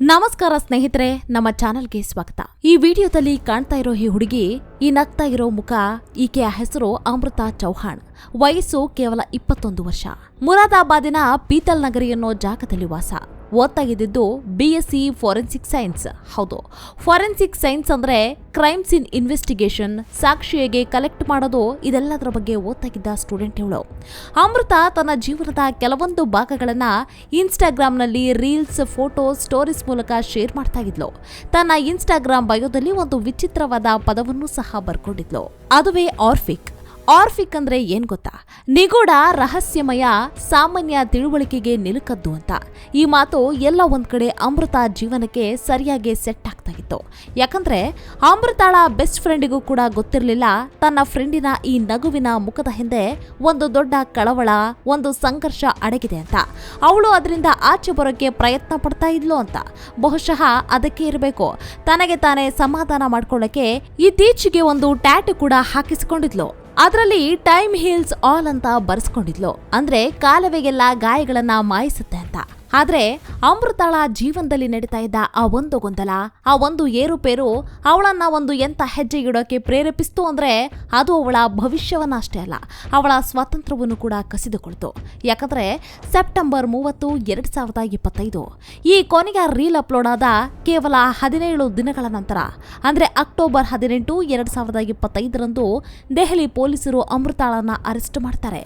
ನಮಸ್ಕಾರ ಸ್ನೇಹಿತರೆ, ನಮ್ಮ ಚಾನೆಲ್ಗೆ ಸ್ವಾಗತ. ಈ ವಿಡಿಯೋದಲ್ಲಿ ಕಾಣ್ತಾ ಇರೋ ಈ ಹುಡುಗಿ, ಈ ನಗ್ತಾ ಇರೋ ಮುಖ, ಈಕೆಯ ಹೆಸರು ಅಮೃತ ಚೌಹಾಣ್. ವಯಸ್ಸು ಕೇವಲ ಇಪ್ಪತ್ತೊಂದು ವರ್ಷ. ಮುರಾದಾಬಾದಿನ ಪೀತಲ್ ನಗರಿ ಅನ್ನೋ ಜಾಗದಲ್ಲಿ ವಾಸ. ಓದ್ತಾ ಇದ್ದಿದ್ದು B S C forensic science ಹೌದು. ಫಾರೆನ್ಸಿಕ್ ಸೈನ್ಸ್ ಅಂದರೆ ಕ್ರೈಮ್ಸ್ ಇನ್ ಇನ್ವೆಸ್ಟಿಗೇಷನ್ ಸಾಕ್ಷಿ ಹೇಗೆ ಕಲೆಕ್ಟ್ ಮಾಡೋದು, ಇದೆಲ್ಲದರ ಬಗ್ಗೆ ಓದ್ತಾಗಿದ್ದ ಸ್ಟೂಡೆಂಟ್ ಇವಳು. ಅಮೃತ ತನ್ನ ಜೀವನದ ಕೆಲವೊಂದು ಭಾಗಗಳನ್ನು ಇನ್ಸ್ಟಾಗ್ರಾಮ್ನಲ್ಲಿ ರೀಲ್ಸ್ ಫೋಟೋ ಸ್ಟೋರೀಸ್ ಮೂಲಕ ಶೇರ್ ಮಾಡ್ತಾ ಇದ್ಲು. ತನ್ನ ಇನ್ಸ್ಟಾಗ್ರಾಮ್ ಬಯೋದಲ್ಲಿ ಒಂದು ವಿಚಿತ್ರವಾದ ಪದವನ್ನು ಸಹ ಬರ್ಕೊಂಡಿದ್ಲು. ಅದುವೇ ಆರ್ಫಿಕ್ ಆರ್ಫಿಕ್ ಅಂದ್ರೆ ಏನ್ ಗೊತ್ತಾ? ನಿಗೂಢ ರಹಸ್ಯಮಯ ಸಾಮಾನ್ಯ ತಿಳುವಳಿಕೆಗೆ ನಿಲುಕದ್ದು ಅಂತ. ಈ ಮಾತು ಎಲ್ಲ ಒಂದ್ ಕಡೆ ಅಮೃತ ಜೀವನಕ್ಕೆ ಸರಿಯಾಗಿ ಸೆಟ್ ಆಗ್ತಾ ಇತ್ತು. ಯಾಕಂದ್ರೆ ಅಮೃತಾಳ ಬೆಸ್ಟ್ ಫ್ರೆಂಡಿಗೂ ಕೂಡ ಗೊತ್ತಿರಲಿಲ್ಲ ತನ್ನ ಫ್ರೆಂಡಿನ ಈ ನಗುವಿನ ಮುಖದ ಹಿಂದೆ ಒಂದು ದೊಡ್ಡ ಕಳವಳ, ಒಂದು ಸಂಘರ್ಷ ಅಡಗಿದೆ ಅಂತ. ಅವಳು ಅದರಿಂದ ಆಚೆ ಬರೋಕೆ ಪ್ರಯತ್ನ ಪಡ್ತಾ ಇದ್ಲು ಅಂತ. ಬಹುಶಃ ಅದಕ್ಕೆ ಇರಬೇಕು. ತನಗೆ ತಾನೇ ಸಮಾಧಾನ ಮಾಡ್ಕೊಳ್ಳಕ್ಕೆ ಇತ್ತೀಚೆಗೆ ಒಂದು ಟ್ಯಾಟು ಕೂಡ ಹಾಕಿಸಿಕೊಂಡಿದ್ಲು. ಅದರಲ್ಲಿ ಟೈಮ್ ಹೀಲ್ಸ್ ಆಲ್ ಅಂತ ಬರೆಸ್ಕೊಂಡಿದ್ಲು. ಅಂದ್ರೆ ಕಾಲುವೆಗೆಲ್ಲ ಗಾಯಗಳನ್ನ ಮಾಯಿಸುತ್ತೆ ಅಂತ. ಆದ್ರೆ ಅಮೃತಾಳ ಜೀವನದಲ್ಲಿ ನಡೀತಾ ಇದ್ದ ಆ ಒಂದು ಗೊಂದಲ, ಆ ಒಂದು ಏರುಪೇರು ಅವಳನ್ನ ಒಂದು ಎಂಥ ಹೆಜ್ಜೆ ಇಡೋಕೆ ಪ್ರೇರೇಪಿಸ್ತು ಅಂದರೆ ಅದು ಅವಳ ಭವಿಷ್ಯವನ್ನ ಅಷ್ಟೇ ಅಲ್ಲ, ಅವಳ ಸ್ವಾತಂತ್ರ್ಯವನ್ನು ಕೂಡ ಕಸಿದುಕೊಳ್ತು. ಯಾಕಂದ್ರೆ ಸೆಪ್ಟೆಂಬರ್ ಮೂವತ್ತು, ಎರಡು ಸಾವಿರದ ಇಪ್ಪತ್ತೈದು, ಈ ಕೊನೆಯ ರೀಲ್ ಅಪ್ಲೋಡ್ ಆದ ಕೇವಲ ಹದಿನೇಳು ದಿನಗಳ ನಂತರ, ಅಂದರೆ ಅಕ್ಟೋಬರ್ ಹದಿನೆಂಟು, ಎರಡು ಸಾವಿರದ ಇಪ್ಪತ್ತೈದರಂದು ದೆಹಲಿ ಪೊಲೀಸರು ಅಮೃತಾಳನ್ನ ಅರೆಸ್ಟ್ ಮಾಡ್ತಾರೆ.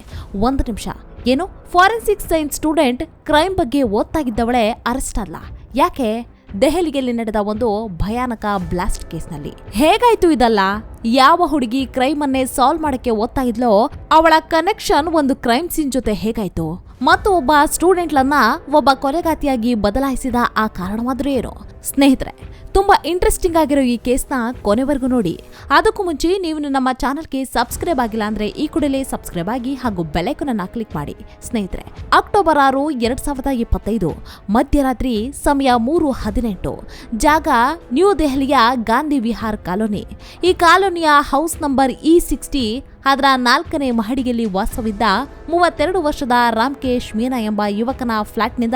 ಒಂದು ನಿಮಿಷ. ಏನು? ಫಾರೆನ್ಸಿಕ್ ಸೈನ್ಸ್ ಸ್ಟೂಡೆಂಟ್ ಕ್ರೈಮ್ ಬಗ್ಗೆ ಓದ್ತಾಗಿದ್ದವಳೆ ಅರೆಸ್ಟ್ ಅಲ್ಲ. ಯಾಕೆ? ದೆಹಲಿಯಲ್ಲಿ ನಡೆದ ಒಂದು ಭಯಾನಕ ಬ್ಲಾಸ್ಟ್ ಕೇಸ್ನಲ್ಲಿ ಹೇಗಾಯ್ತು ಇದಲ್ಲ? ಯಾವ ಹುಡುಗಿ ಕ್ರೈಮ್ ಅನ್ನೇ ಸಾಲ್ವ್ ಮಾಡಕ್ಕೆ ಓದ್ತಾ ಇದ್ಲೋ ಅವಳ ಕನೆಕ್ಷನ್ ಒಂದು ಕ್ರೈಮ್ ಸೀನ್ ಜೊತೆ ಹೇಗಾಯ್ತು? ಮತ್ತು ಒಬ್ಬ ಸ್ಟೂಡೆಂಟ್ಲನ್ನ ಒಬ್ಬ ಕೊಲೆಗಾತಿಯಾಗಿ ಬದಲಾಯಿಸಿದ ಆ ಕಾರಣವಾದ್ರೂ ಏನು? ಸ್ನೇಹಿತರೆ, ತುಂಬಾ ಇಂಟ್ರೆಸ್ಟಿಂಗ್ ಆಗಿರೋ ಈ ಕೇಸ್ನ ಕೊನೆವರೆಗೂ ನೋಡಿ. ಅದಕ್ಕೂ ಮುಂಚೆ ನೀವು ನಮ್ಮ ಚಾನಲ್ಗೆ ಸಬ್ಸ್ಕ್ರೈಬ್ ಆಗಿಲ್ಲ ಅಂದ್ರೆ ಈ ಕೂಡಲೇ ಸಬ್ಸ್ಕ್ರೈಬ್ ಆಗಿ ಹಾಗೂ ಬೆಲೈಕನ್ನ ಕ್ಲಿಕ್ ಮಾಡಿ. ಸ್ನೇಹಿತರೆ ಅಕ್ಟೋಬರ್ ಆರು, ಎರಡ್ ಸಾವಿರದ ಇಪ್ಪತ್ತೈದು, ಮಧ್ಯರಾತ್ರಿ ಸಮಯ ಮೂರು ಹದಿನೆಂಟು. ಜಾಗ ನ್ಯೂ ದೆಹಲಿಯ ಗಾಂಧಿ ವಿಹಾರ್ ಕಾಲೋನಿ. ಈ ಕಾಲೋನಿಯ ಹೌಸ್ ನಂಬರ್ ಇ ಸಿಕ್ಸ್ಟಿ ಅದರ ನಾಲ್ಕನೇ ಮಹಡಿಯಲ್ಲಿ ವಾಸವಿದ್ದ ಮೂವತ್ತೆರಡು ವರ್ಷದ ರಾಮ್ಕೇಶ್ ಮೀನಾ ಎಂಬ ಯುವಕನ ಫ್ಲಾಟ್ನಿಂದ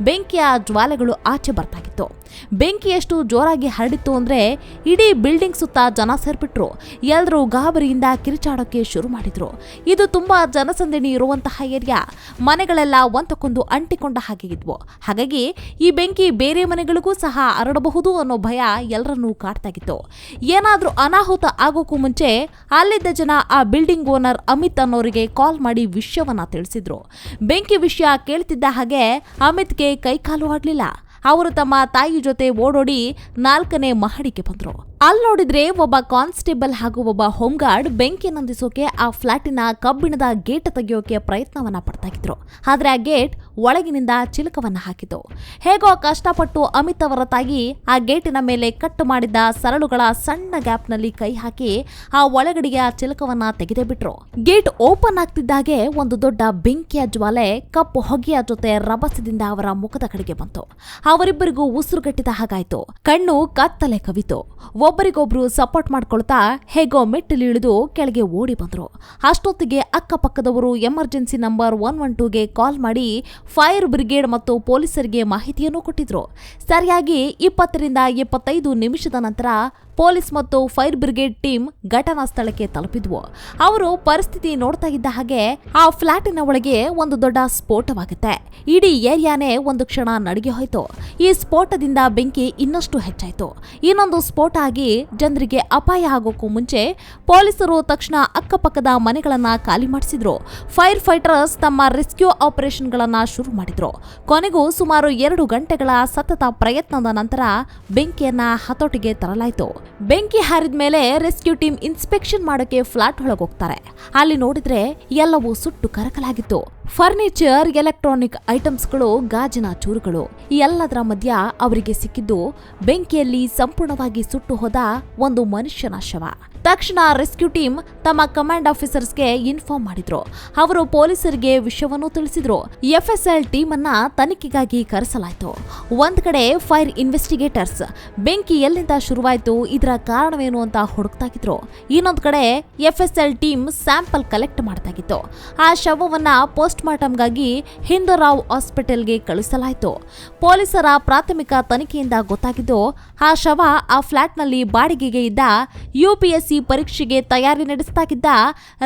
ಬೆಂಕಿಯ ಜ್ವಾಲೆಗಳು ಆಚೆ ಬರ್ತಾಗಿತ್ತು. ಬೆಂಕಿ ಎಷ್ಟು ಜೋರಾಗಿ ಹರಡಿತ್ತು ಅಂದ್ರೆ ಇಡೀ ಬಿಲ್ಡಿಂಗ್ ಸುತ್ತ ಜನ ಸೇರ್ಬಿಟ್ರು ಎಲ್ಲರೂ ಗಾಬರಿಯಿಂದ ಕಿರಿಚಾಡೋಕೆ ಶುರು ಮಾಡಿದ್ರು. ಇದು ತುಂಬಾ ಜನಸಂದಣಿ ಇರುವಂತಹ ಏರಿಯಾ. ಮನೆಗಳೆಲ್ಲ ಒಂದಕ್ಕೊಂದು ಅಂಟಿಕೊಂಡ ಹಾಗೆ ಇದ್ವು. ಹಾಗಾಗಿ ಈ ಬೆಂಕಿ ಬೇರೆ ಮನೆಗಳಿಗೂ ಸಹ ಹರಡಬಹುದು ಅನ್ನೋ ಭಯ ಎಲ್ಲರನ್ನೂ ಕಾಡ್ತಾಗಿತ್ತು ಏನಾದರೂ ಅನಾಹುತ ಆಗೋಕ್ಕೂ ಮುಂಚೆ ಅಲ್ಲಿದ್ದ ಜನ ಆ ಬಿಲ್ಡಿಂಗ್ ಓನರ್ ಅಮಿತ್ ಅನ್ನೋರಿಗೆ ಕಾಲ್ ಮಾಡಿ ವಿಷಯವನ್ನ ತಿಳಿಸಿದ್ರು. ಬೆಂಕಿ ವಿಷಯ ಕೇಳ್ತಿದ್ದ ಹಾಗೆ ಅಮಿತ್ಗೆ ಕೈಕಾಲು ಆಡ್ಲಿಲ್ಲ ಅವರು ತಮ್ಮ ತಾಯಿ ಜೊತೆ ಓಡೋಡಿ ನಾಲ್ಕನೇ ಮಹಡಿಗೆ ಬಂದ್ರು. ಅಲ್ಲಿ ನೋಡಿದ್ರೆ ಒಬ್ಬ ಕಾನ್ಸ್ಟೇಬಲ್ ಹಾಗೂ ಒಬ್ಬ ಹೋಮ್ಗಾರ್ಡ್ ಬೆಂಕಿ ನಂದಿಸೋಕೆ ಆ ಫ್ಲಾಟಿನ ಕಬ್ಬಿಣದ ಗೇಟ್ ತೆಗೆಯೋಕೆ ಪ್ರಯತ್ನವನ್ನ ಪಡ್ತಾಗಿದ್ರು ಆದ್ರೆ ಆ ಗೇಟ್ ಒಳಗಿನಿಂದ ಚಿಲಕವನ್ನ ಹಾಕಿತು. ಹೇಗೋ ಕಷ್ಟಪಟ್ಟು ಅಮಿತ್ ಅವರ ತಾಯಿ ಆ ಗೇಟಿನ ಮೇಲೆ ಕಟ್ ಮಾಡಿದ್ದ ಸರಳುಗಳ ಸಣ್ಣ ಗ್ಯಾಪ್ನಲ್ಲಿ ಕೈ ಹಾಕಿ ಆ ಒಳಗಡೆಯ ಚಿಲಕವನ್ನ ತೆಗೆದೇ ಬಿಟ್ರು. ಗೇಟ್ ಓಪನ್ ಆಗ್ತಿದ್ದಾಗೆ ಒಂದು ದೊಡ್ಡ ಬೆಂಕಿಯ ಜ್ವಾಲೆ ಕಪ್ಪು ಹೊಗೆಯ ಜೊತೆ ರಭಸದಿಂದ ಅವರ ಮುಖದ ಕಡೆಗೆ ಬಂತು. ಅವರಿಬ್ಬರಿಗೂ ಉಸಿರುಗಟ್ಟಿದ ಹಾಗಾಯ್ತು. ಕಣ್ಣು ಕತ್ತಲೆ ಕವಿತು. ಒಬ್ಬರಿಗೊಬ್ರು ಸಪೋರ್ಟ್ ಮಾಡ್ಕೊಳ್ತಾ ಹೇಗೋ ಮೆಟ್ಟಿಲು ಇಳಿದು ಕೆಳಗೆ ಓಡಿ ಬಂದ್ರು. ಅಷ್ಟೊತ್ತಿಗೆ ಅಕ್ಕಪಕ್ಕದವರು ಎಮರ್ಜೆನ್ಸಿ ನಂಬರ್ ಒನ್ ಒನ್ ಟೂಗೆ ಕಾಲ್ ಮಾಡಿ ಫೈರ್ ಬ್ರಿಗೇಡ್ ಮತ್ತು ಪೊಲೀಸರಿಗೆ ಮಾಹಿತಿಯನ್ನು ಕೊಟ್ಟಿದ್ರು. ಸರಿಯಾಗಿ ಇಪ್ಪತ್ತರಿಂದ ಇಪ್ಪತ್ತೈದು ನಿಮಿಷದ ನಂತರ ಪೊಲೀಸ್ ಮತ್ತು ಫೈರ್ ಬ್ರಿಗೇಡ್ ಟೀಮ್ ಘಟನಾ ಸ್ಥಳಕ್ಕೆ ತಲುಪಿದ್ವು. ಅವರು ಪರಿಸ್ಥಿತಿ ನೋಡ್ತಾ ಇದ್ದ ಹಾಗೆ ಆ ಫ್ಲಾಟಿನ ಒಳಗೆ ಒಂದು ದೊಡ್ಡ ಸ್ಫೋಟವಾಗುತ್ತೆ. ಇಡೀ ಏರಿಯಾನೇ ಒಂದು ಕ್ಷಣ ನಡಿಗೆ ಹೋಯ್ತು. ಈ ಸ್ಫೋಟದಿಂದ ಬೆಂಕಿ ಇನ್ನಷ್ಟು ಹೆಚ್ಚಾಯಿತು. ಇನ್ನೊಂದು ಸ್ಫೋಟ ಆಗಿ ಜನರಿಗೆ ಅಪಾಯ ಆಗೋಕ್ಕೂ ಮುಂಚೆ ಪೊಲೀಸರು ತಕ್ಷಣ ಅಕ್ಕಪಕ್ಕದ ಮನೆಗಳನ್ನ ಖಾಲಿ ಮಾಡಿಸಿದ್ರು. ಫೈರ್ ಫೈಟರ್ಸ್ ತಮ್ಮ ರೆಸ್ಕ್ಯೂ ಆಪರೇಷನ್ಗಳನ್ನ ಶುರು ಮಾಡಿದ್ರು. ಕೊನೆಗೂ ಸುಮಾರು ಎರಡು ಗಂಟೆಗಳ ಸತತ ಪ್ರಯತ್ನದ ನಂತರ ಬೆಂಕಿಯನ್ನ ಹತೋಟಿಗೆ ತರಲಾಯಿತು. ಬೆಂಕಿ ಹಾರಿದ ಮೇಲೆ ರೆಸ್ಕ್ಯೂ ಟೀಮ್ ಇನ್ಸ್ಪೆಕ್ಷನ್ ಮಾಡೋಕೆ ಫ್ಲಾಟ್ ಒಳಗೆ ಹೋಗ್ತಾರೆ ಅಲ್ಲಿ ನೋಡಿದ್ರೆ ಎಲ್ಲವೂ ಸುಟ್ಟು ಕರಕಲಾಗಿತ್ತು. ಫರ್ನಿಚರ್, ಎಲೆಕ್ಟ್ರಾನಿಕ್ ಐಟಮ್ಸ್ಗಳು, ಗಾಜಿನ ಚೂರುಗಳು, ಎಲ್ಲದರ ಮಧ್ಯ ಅವರಿಗೆ ಸಿಕ್ಕಿದ್ದು ಬೆಂಕಿಯಲ್ಲಿ ಸಂಪೂರ್ಣವಾಗಿ ಸುಟ್ಟು ಹೋದ ಒಂದು ಮನುಷ್ಯನ ಶವ. ತಕ್ಷಣ ರೆಸ್ಕ್ಯೂ ಟೀಮ್ ತಮ್ಮ ಕಮಾಂಡ್ ಆಫೀಸರ್ಸ್ಗೆ ಇನ್ಫಾರ್ಮ್ ಮಾಡಿದ್ರು. ಅವರು ಪೊಲೀಸರಿಗೆ ವಿಷಯವನ್ನು ತಿಳಿಸಿದ್ರು. ಎಫ್ಎಸ್ಎಲ್ ಟೀಮ್ ಅನ್ನ ತನಿಖೆಗಾಗಿ ಕರೆಸಲಾಯಿತು. ಒಂದ್ ಕಡೆ ಫೈರ್ ಇನ್ವೆಸ್ಟಿಗೇಟರ್ಸ್, ಬೆಂಕಿ ಎಲ್ಲಿಂದ ಶುರುವಾಯ್ತು, ಇದರ ಕಾರಣವೇನು ಅಂತ ಹುಡುಕ್ತಾಗಿದ್ರು. ಇನ್ನೊಂದ್ ಕಡೆ ಎಫ್ಎಸ್ಎಲ್ ಟೀಮ್ ಸ್ಯಾಂಪಲ್ ಕಲೆಕ್ಟ್ ಮಾಡ್ತಾಗಿತ್ತು. ಆ ಶವವನ್ನ ಪೋಸ್ಟ್ ಮಾರ್ಟಮ್ಗಾಗಿ ಹಿಂದೂರಾವ್ ಹಾಸ್ಪಿಟಲ್ಗೆ ಕಳುಹಿಸಲಾಯಿತು ಪೊಲೀಸರ ಪ್ರಾಥಮಿಕ ತನಿಖೆಯಿಂದ ಗೊತ್ತಾಗಿದ್ದು, ಆ ಶವ ಆ ಫ್ಲಾಟ್ನಲ್ಲಿ ಬಾಡಿಗೆಗೆ ಇದ್ದ ಯುಪಿಎಸ್ಸಿ ಪರೀಕ್ಷೆಗೆ ತಯಾರಿ ನಡೆಸ್ತಾಗಿದ್ದ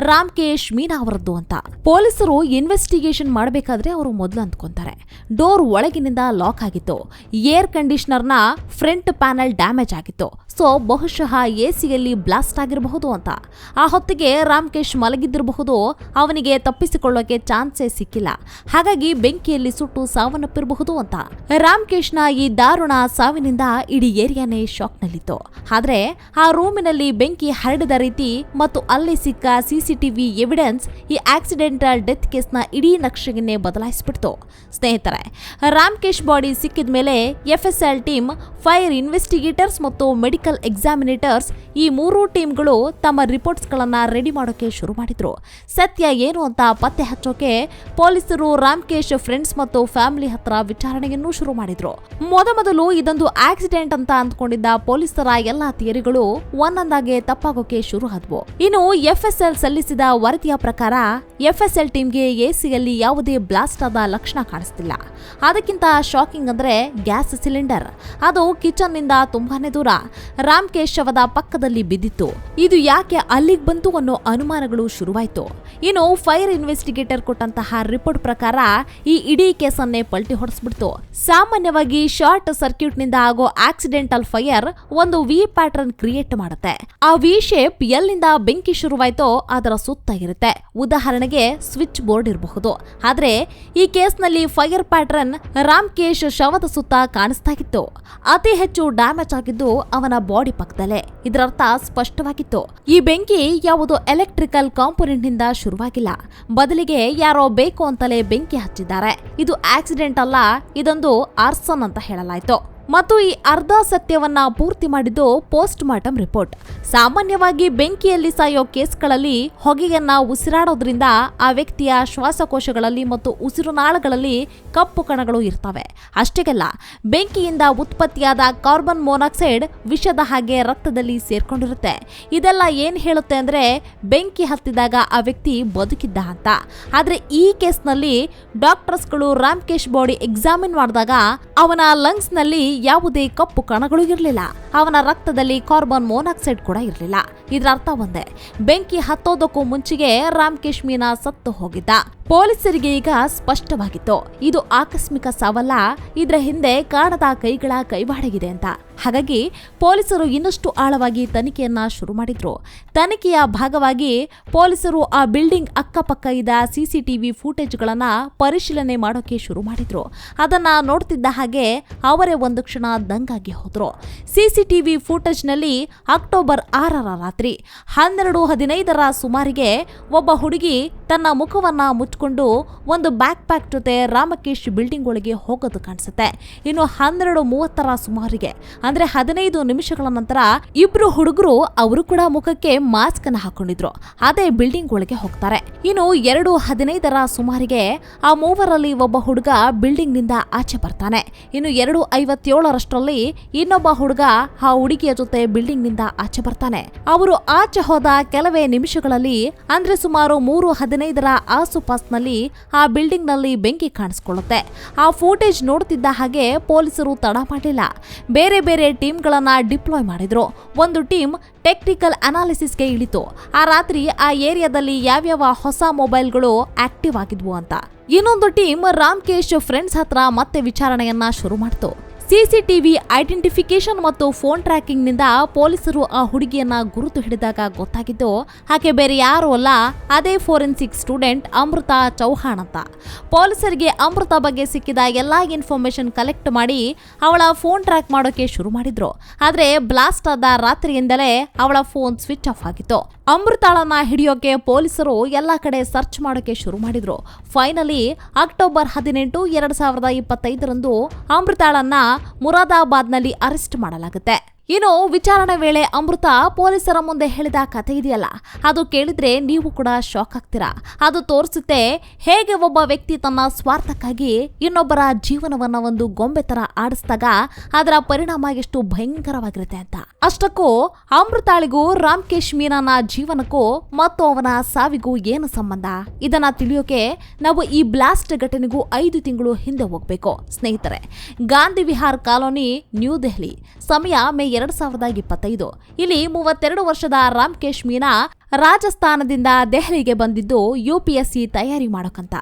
ರಾಮ್ಕೇಶ್ ಮೀನಾ ಅವರದ್ದು ಅಂತ. ಪೊಲೀಸರು ಇನ್ವೆಸ್ಟಿಗೇಷನ್ ಮಾಡಬೇಕಾದ್ರೆ ಅವರು ಮೊದಲು ಅಂದ್ಕೊಂತಾರೆ. ಡೋರ್ ಒಳಗಿನಿಂದ ಲಾಕ್ ಆಗಿತ್ತು. ಏರ್ ಕಂಡೀಷನರ್ನ ಫ್ರಂಟ್ ಪ್ಯಾನಲ್ ಡ್ಯಾಮೇಜ್ ಆಗಿತ್ತು. ಸೊ ಬಹುಶಃ ಎಸಿಯಲ್ಲಿ ಬ್ಲಾಸ್ಟ್ ಆಗಿರಬಹುದು ಅಂತ. ಆ ಹೊತ್ತಿಗೆ ರಾಮ್ಕೇಶ್ ಮಲಗಿದ್ದಿರಬಹುದು. ಅವನಿಗೆ ತಪ್ಪಿಸಿಕೊಳ್ಳೋಕೆ ಚಾನ್ಸೇ ಸಿಕ್ಕಿಲ್ಲ. ಹಾಗಾಗಿ ಬೆಂಕಿಯಲ್ಲಿ ಸುಟ್ಟು ಸಾವನ್ನಪ್ಪಿರಬಹುದು ಅಂತ. ರಾಮ್ಕೇಶ್ನ ಈ ದಾರುಣ ಸಾವಿನಿಂದ ಇಡೀ ಏರಿಯಾನೇ ಶಾಕ್ನಲ್ಲಿತ್ತು ಆದ್ರೆ ಆ ರೂಮಿನಲ್ಲಿ ಬೆಂಕಿ ಹರಡಿದ ರೀತಿ ಮತ್ತು ಅಲ್ಲಿ ಸಿಕ್ಕ ಸಿಸಿಟಿವಿ ಎವಿಡೆನ್ಸ್ ಈ ಆಕ್ಸಿಡೆಂಟಲ್ ಡೆತ್ ಕೇಸ್ನ ಇಡೀ ನಕ್ಷೆಯನ್ನೇ ಬದಲಾಯಿಸಿಬಿಡ್ತು. ಸ್ನೇಹಿತರೆ, ರಾಮ್ಕೇಶ್ ಬಾಡಿ ಸಿಕ್ಕಿದ ಮೇಲೆ ಎಫ್ಎಸ್ಎಲ್ ಟೀಮ್ ಫೈರ್ ಇನ್ವೆಸ್ಟಿಗೇಟರ್ಸ್ ಮತ್ತು ಮೆಡಿಕಲ್ ಎಕ್ಸಾಮಿನೇಟರ್ಸ್ ಈ ಮೂರೂ ಟೀಮ್ಗಳು ತಮ್ಮ ರಿಪೋರ್ಟ್ಸ್ಗಳನ್ನು ರೆಡಿ ಮಾಡೋಕೆ ಶುರು ಮಾಡಿದ್ರು. ಸತ್ಯ ಏನು ಅಂತ ಪತ್ತೆ ಹಚ್ಚೋಕೆ ಪೊಲೀಸರು ರಾಮ್ಕೇಶ್ ಫ್ರೆಂಡ್ಸ್ ಮತ್ತು ಫ್ಯಾಮಿಲಿ ಹತ್ರ ವಿಚಾರಣೆಯನ್ನು ಶುರು ಮಾಡಿದ್ರು. ಮೊದಮೊದಲು ಇದೊಂದು ಆಕ್ಸಿಡೆಂಟ್ ಅಂತ ಅಂದ್ಕೊಂಡಿದ್ದ ಪೊಲೀಸರ ಎಲ್ಲಾ ಥಿಯರಿಗಳು ಒಂದೊಂದಾಗೆ ತಪ್ಪಾಗೋಕೆ ಶುರು ಆದ್ವು. ಇನ್ನು ಎಫ್ ಎಸ್ ಎಲ್ ಸಲ್ಲಿಸಿದ ವರದಿಯ ಪ್ರಕಾರ ಎಫ್ ಎಸ್ ಎಫ್ಎಸ್ಎಲ್ ಟೀಮ್ಗೆ ಎಸಿಯಲ್ಲಿ ಯಾವುದೇ ಬ್ಲಾಸ್ಟ್ ಆದ ಲಕ್ಷಣ ಕಾಣಿಸ್ತಿಲ್ಲ. ಅದಕ್ಕಿಂತ ಶಾಕಿಂಗ್ ಅಂದ್ರೆ ಗ್ಯಾಸ್ ಸಿಲಿಂಡರ್. ಅದು ಕಿಚನ್ನಿಂದ ತುಂಬಾನೇ ದೂರ ರಾಮ್ ಶವದ ಪಕ್ಕದಲ್ಲಿ ಬಿದ್ದಿತ್ತು. ಇದು ಯಾಕೆ ಅಲ್ಲಿಗೆ ಬಂತು ಅನ್ನೋ ಅನುಮಾನಗಳು ಶುರುವಾಯಿತು. ಇನ್ನು ಫೈರ್ ಇನ್ವೆಸ್ಟಿಗೇಟರ್ ಕೊಟ್ಟಂತಹ ರಿಪೋರ್ಟ್ ಪ್ರಕಾರ, ಈ ಇಡೀ ಕೇಸನ್ನೇ ಪಲ್ಟಿ ಹೊಡೆಸ್ಬಿಡ್ತು. ಸಾಮಾನ್ಯವಾಗಿ ಶಾರ್ಟ್ ಸರ್ಕ್ಯೂಟ್ನಿಂದ ಆಗೋ ಆಕ್ಸಿಡೆಂಟಲ್ ಫೈರ್ ಒಂದು ವಿ ಪ್ಯಾಟರ್ನ್ ಕ್ರಿಯೇಟ್ ಮಾಡುತ್ತೆ. ಆ ವಿ ಶೇಪ್ ಎಲ್ಲಿಂದ ಬೆಂಕಿ ಶುರುವಾಯ್ತೋ ಅದರ ಸುತ್ತ ಇರುತ್ತೆ. ಉದಾಹರಣೆಗೆ ಸ್ವಿಚ್ ಬೋರ್ಡ್ ಇರಬಹುದು. ಆದರೆ ಈ ಕೇಸ್ನಲ್ಲಿ ಫೈರ್ ಪ್ಯಾಟರ್ನ್ ರಾಮ್ಕೇಶ್ ಶವದ ಸುತ್ತ ಕಾಣಿಸ್ತಾ ಇತ್ತು. ಅತಿ ಹೆಚ್ಚು ಡ್ಯಾಮೇಜ್ ಆಗಿದ್ದು ಅವನ ಬಾಡಿ ಪಕ್ಕದಲ್ಲೇ. ಇದರರ್ಥ ಸ್ಪಷ್ಟವಾಗಿತ್ತು. ಈ ಬೆಂಕಿ ಯಾವುದೋ ಎಲೆಕ್ಟ್ರಿಕಲ್ ಕಾಂಪೊನೆಂಟ್ನಿಂದ ಶುರುವಾಗಿಲ್ಲ. ಬದಲಿಗೆ ಯಾರೋ ಬೇಕು ಅಂತಲೇ ಬೆಂಕಿ ಹಚ್ಚಿದ್ದಾರೆ. ಇದು ಆಕ್ಸಿಡೆಂಟ್ ಅಲ್ಲ, ಇದೊಂದು ಆರ್ಸನ್ ಅಂತ ಹೇಳಲಾಯಿತು. ಮತ್ತು ಈ ಅರ್ಧ ಸತ್ಯವನ್ನ ಪೂರ್ತಿ ಮಾಡಿದ್ದು ಪೋಸ್ಟ್ ಮಾರ್ಟಮ್ ರಿಪೋರ್ಟ್. ಸಾಮಾನ್ಯವಾಗಿ ಬೆಂಕಿಯಲ್ಲಿ ಸಾಯೋ ಕೇಸ್ಗಳಲ್ಲಿ ಹೊಗೆಯನ್ನ ಉಸಿರಾಡೋದ್ರಿಂದ ಆ ವ್ಯಕ್ತಿಯ ಶ್ವಾಸಕೋಶಗಳಲ್ಲಿ ಮತ್ತು ಉಸಿರುನಾಳಗಳಲ್ಲಿ ಕಪ್ಪು ಕಣಗಳು ಇರ್ತವೆ. ಅಷ್ಟೇಗಲ್ಲ, ಬೆಂಕಿಯಿಂದ ಉತ್ಪತ್ತಿಯಾದ ಕಾರ್ಬನ್ ಮೊನಾಕ್ಸೈಡ್ ವಿಷದ ಹಾಗೆ ರಕ್ತದಲ್ಲಿ ಸೇರ್ಕೊಂಡಿರುತ್ತೆ. ಇದೆಲ್ಲ ಏನ್ ಹೇಳುತ್ತೆ ಅಂದ್ರೆ ಬೆಂಕಿ ಹತ್ತಿದಾಗ ಆ ವ್ಯಕ್ತಿ ಬದುಕಿದ್ದ ಅಂತ. ಆದ್ರೆ ಈ ಕೇಸ್ನಲ್ಲಿ ಡಾಕ್ಟರ್ಸ್ಗಳು ರಾಮ್ಕೇಶ್ ಬಾಡಿ ಎಕ್ಸಾಮಿನ್ ಮಾಡಿದಾಗ ಅವನ ಲಂಗ್ಸ್ನಲ್ಲಿ ಯಾವುದೇ ಕಪ್ಪು ಕಣಗಳು ಇರಲಿಲ್ಲ. ಅವನ ರಕ್ತದಲ್ಲಿ ಕಾರ್ಬನ್ ಮೊನಾಕ್ಸೈಡ್ ಕೂಡ ಇರಲಿಲ್ಲ. ಇದರ ಅರ್ಥ ಒಂದೇ. ಬೆಂಕಿ ಹತ್ತೋದಕ್ಕೂ ಮುಂಚೆಗೆ ರಾಮ್ ಸತ್ತು ಹೋಗಿದ್ದ. ಪೊಲೀಸರಿಗೆ ಈಗ ಸ್ಪಷ್ಟವಾಗಿತ್ತು. ಇದು ಆಕಸ್ಮಿಕ ಸಾವಲ್ಲ. ಇದರ ಹಿಂದೆ ಕಾಣದ ಕೈಗಳ ಕೈವಾಡಗಿದೆ ಅಂತ. ಹಾಗಾಗಿ ಪೊಲೀಸರು ಇನ್ನಷ್ಟು ಆಳವಾಗಿ ತನಿಖೆಯನ್ನ ಶುರು ಮಾಡಿದ್ರು. ತನಿಖೆಯ ಭಾಗವಾಗಿ ಪೊಲೀಸರು ಆ ಬಿಲ್ಡಿಂಗ್ ಅಕ್ಕಪಕ್ಕ ಇದ್ದ ಸಿಸಿಟಿವಿ ಫೂಟೇಜ್ಗಳನ್ನ ಪರಿಶೀಲನೆ ಮಾಡೋಕೆ ಶುರು ಮಾಡಿದ್ರು. ಅದನ್ನ ನೋಡ್ತಿದ್ದ ಹಾಗೆ ಅವರೇ ಒಂದು ಕ್ಷಣ ದಂಗಾಗಿ ಹೋದ್ರು. ಸಿಸಿಟಿವಿ ಫೂಟೇಜ್ನಲ್ಲಿ ಅಕ್ಟೋಬರ್ ಆರರ ರಾತ್ರಿ ಹನ್ನೆರಡು ಹದಿನೈದರ ಸುಮಾರಿಗೆ ಒಬ್ಬ ಹುಡುಗಿ ತನ್ನ ಮುಖವನ್ನ ಮುಚ್ಕೊಂಡು ಒಂದು ಬ್ಯಾಕ್ ಪ್ಯಾಕ್ ಜೊತೆ ರಾಮಕೇಶ್ ಬಿಲ್ಡಿಂಗ್ ಒಳಗೆ ಹೋಗೋದು ಕಾಣಿಸುತ್ತೆ. ಇನ್ನು ಹನ್ನೆರಡು ಮೂವತ್ತರ ಸುಮಾರಿಗೆ, ಅಂದ್ರೆ ಹದಿನೈದು ನಿಮಿಷಗಳ ನಂತರ ಇಬ್ರು ಹುಡುಗರು ಅವರು ಕೂಡ ಮುಖಕ್ಕೆ ಮಾಸ್ಕ್ ಅನ್ನ ಹಾಕೊಂಡಿದ್ರು. ಅದೇ ಬಿಲ್ಡಿಂಗ್ ಒಳಗೆ ಹೋಗ್ತಾರೆ. ಇನ್ನು ಎರಡು ಹದಿನೈದರ ಸುಮಾರಿಗೆ ಆ ಮೂವರಲ್ಲಿ ಒಬ್ಬ ಹುಡುಗ ಬಿಲ್ಡಿಂಗ್ನಿಂದ ಆಚೆ ಬರ್ತಾನೆ. ಇನ್ನು ಎರಡು ಐವತ್ತೇಳರಷ್ಟರಲ್ಲಿ ಇನ್ನೊಬ್ಬ ಹುಡುಗ ಆ ಹುಡುಗಿಯ ಜೊತೆ ಬಿಲ್ಡಿಂಗ್ನಿಂದ ಆಚೆ ಬರ್ತಾನೆ. ಅವರು ಆಚೆ ಹೋದ ಕೆಲವೇ ನಿಮಿಷಗಳಲ್ಲಿ, ಅಂದ್ರೆ ಸುಮಾರು ಮೂರು ಹದಿನೈದರ ಆಸುಪಾಸ್ನಲ್ಲಿ ಆ ಬಿಲ್ಡಿಂಗ್ನಲ್ಲಿ ಬೆಂಕಿ ಕಾಣಿಸ್ಕೊಳ್ಳುತ್ತೆ. ಆ ಫೂಟೇಜ್ ನೋಡ್ತಿದ್ದ ಹಾಗೆ ಪೊಲೀಸರು ತಡ ಮಾಡಿಲ್ಲ ಬೇರೆ ಬೇರೆ ಟೀಮ್ಗಳನ್ನು ಡಿಪ್ಲಾಯ್ ಮಾಡಿದ್ರು. ಒಂದು ಟೀಮ್ ಟೆಕ್ನಿಕಲ್ ಅನಾಲಿಸಿಸ್ಗೆ ಇಳಿತು. ಆ ರಾತ್ರಿ ಆ ಏರಿಯಾದಲ್ಲಿ ಯಾವ್ಯಾವ ಹೊಸ ಮೊಬೈಲ್ಗಳು ಆಕ್ಟಿವ್ ಆಗಿದ್ವು ಅಂತ. ಇನ್ನೊಂದು ಟೀಮ್ ರಾಮ್ಕೇಶ್ ಫ್ರೆಂಡ್ಸ್ ಹತ್ರ ಮತ್ತೆ ವಿಚಾರಣೆಯನ್ನ ಶುರು ಮಾಡ್ತು. ಸಿಸಿಟಿವಿ ಐಡೆಂಟಿಫಿಕೇಶನ್ ಮತ್ತು ಫೋನ್ ಟ್ರ್ಯಾಕಿಂಗ್ನಿಂದ ಪೊಲೀಸರು ಆ ಹುಡುಗಿಯನ್ನ ಗುರುತು ಹಿಡಿದಾಗ ಗೊತ್ತಾಗಿದ್ದು ಆಕೆ ಬೇರೆ ಯಾರು ಅಲ್ಲ, ಅದೇ ಫೋರೆನ್ಸಿಕ್ ಸ್ಟೂಡೆಂಟ್ ಅಮೃತ ಚೌಹಾಣ್ ಅಂತ. ಪೊಲೀಸರಿಗೆ ಅಮೃತ ಬಗ್ಗೆ ಸಿಕ್ಕಿದ ಎಲ್ಲಾ ಇನ್ಫಾರ್ಮೇಶನ್ ಕಲೆಕ್ಟ್ ಮಾಡಿ ಅವಳ ಫೋನ್ ಟ್ರ್ಯಾಕ್ ಮಾಡೋಕೆ ಶುರು ಮಾಡಿದ್ರು. ಆದ್ರೆ ಬ್ಲಾಸ್ಟ್ ಆದ ರಾತ್ರಿಯಿಂದಲೇ ಅವಳ ಫೋನ್ ಸ್ವಿಚ್ ಆಫ್ ಆಗಿತ್ತು. ಅಮೃತಾಳನ್ನ ಹಿಡಿಯೋಕೆ ಪೊಲೀಸರು ಎಲ್ಲ ಕಡೆ ಸರ್ಚ್ ಮಾಡೋಕೆ ಶುರು ಮಾಡಿದ್ರು. ಫೈನಲಿ ಅಕ್ಟೋಬರ್ ಹದಿನೆಂಟು ಎರಡು ಸಾವಿರದ ಇಪ್ಪತ್ತೈದರಂದು ಅಮೃತಾಳನ್ನ ಮುರಾದಾಬಾದ್ನಲ್ಲಿ ಅರೆಸ್ಟ್ ಮಾಡಲಾಗುತ್ತೆ. ಇನ್ನು ವಿಚಾರಣೆ ವೇಳೆ ಅಮೃತ ಪೊಲೀಸರ ಮುಂದೆ ಹೇಳಿದ ಕಥೆ ಇದೆಯಲ್ಲ? ಅದು ಕೇಳಿದ್ರೆ ನೀವು ಕೂಡ ಶಾಕ್ ಆಗ್ತೀರಾ? ಅದು ತೋರಿಸುತ್ತೆ ಹೇಗೆ ಒಬ್ಬ ವ್ಯಕ್ತಿ ತನ್ನ ಸ್ವಾರ್ಥಕ್ಕಾಗಿ ಇನ್ನೊಬ್ಬರ ಜೀವನವನ್ನ ಒಂದು ಗೊಂಬೆ ತರ ಆಡಿಸಿದಾಗ ಅದರ ಪರಿಣಾಮ ಎಷ್ಟು ಭಯಂಕರವಾಗಿರುತ್ತೆ ಅಂತ. ಅಷ್ಟಕ್ಕೂ ಅಮೃತಾಳಿಗೂ ರಾಮ್ಕೇಶ್ ಮೀನಾನ ಜೀವನಕ್ಕೂ ಮತ್ತು ಅವನ ಸಾವಿಗೂ ಏನು ಸಂಬಂಧ? ಇದನ್ನ ತಿಳಿಯೋಕೆ ನಾವು ಈ ಬ್ಲಾಸ್ಟ್ ಘಟನೆಗೂ ಐದು ತಿಂಗಳು ಹಿಂದೆ ಹೋಗ್ಬೇಕು. ಸ್ನೇಹಿತರೆ, ಗಾಂಧಿ ವಿಹಾರ್ ಕಾಲೋನಿ ನ್ಯೂ ದೆಹಲಿ. ಸಮಯ ಮೇ ಎರಡ್ ಸಾವಿರದ ಇಪ್ಪತ್ತೈದು. ಇಲ್ಲಿ ಮೂವತ್ತೆರಡು ವರ್ಷದ ರಾಮ್ಕೇಶ್ ಮೀನಾ ರಾಜಸ್ಥಾನದಿಂದ ದೆಹಲಿಗೆ ಬಂದಿದ್ದು ಯು ತಯಾರಿ ಮಾಡೋಕಂತ.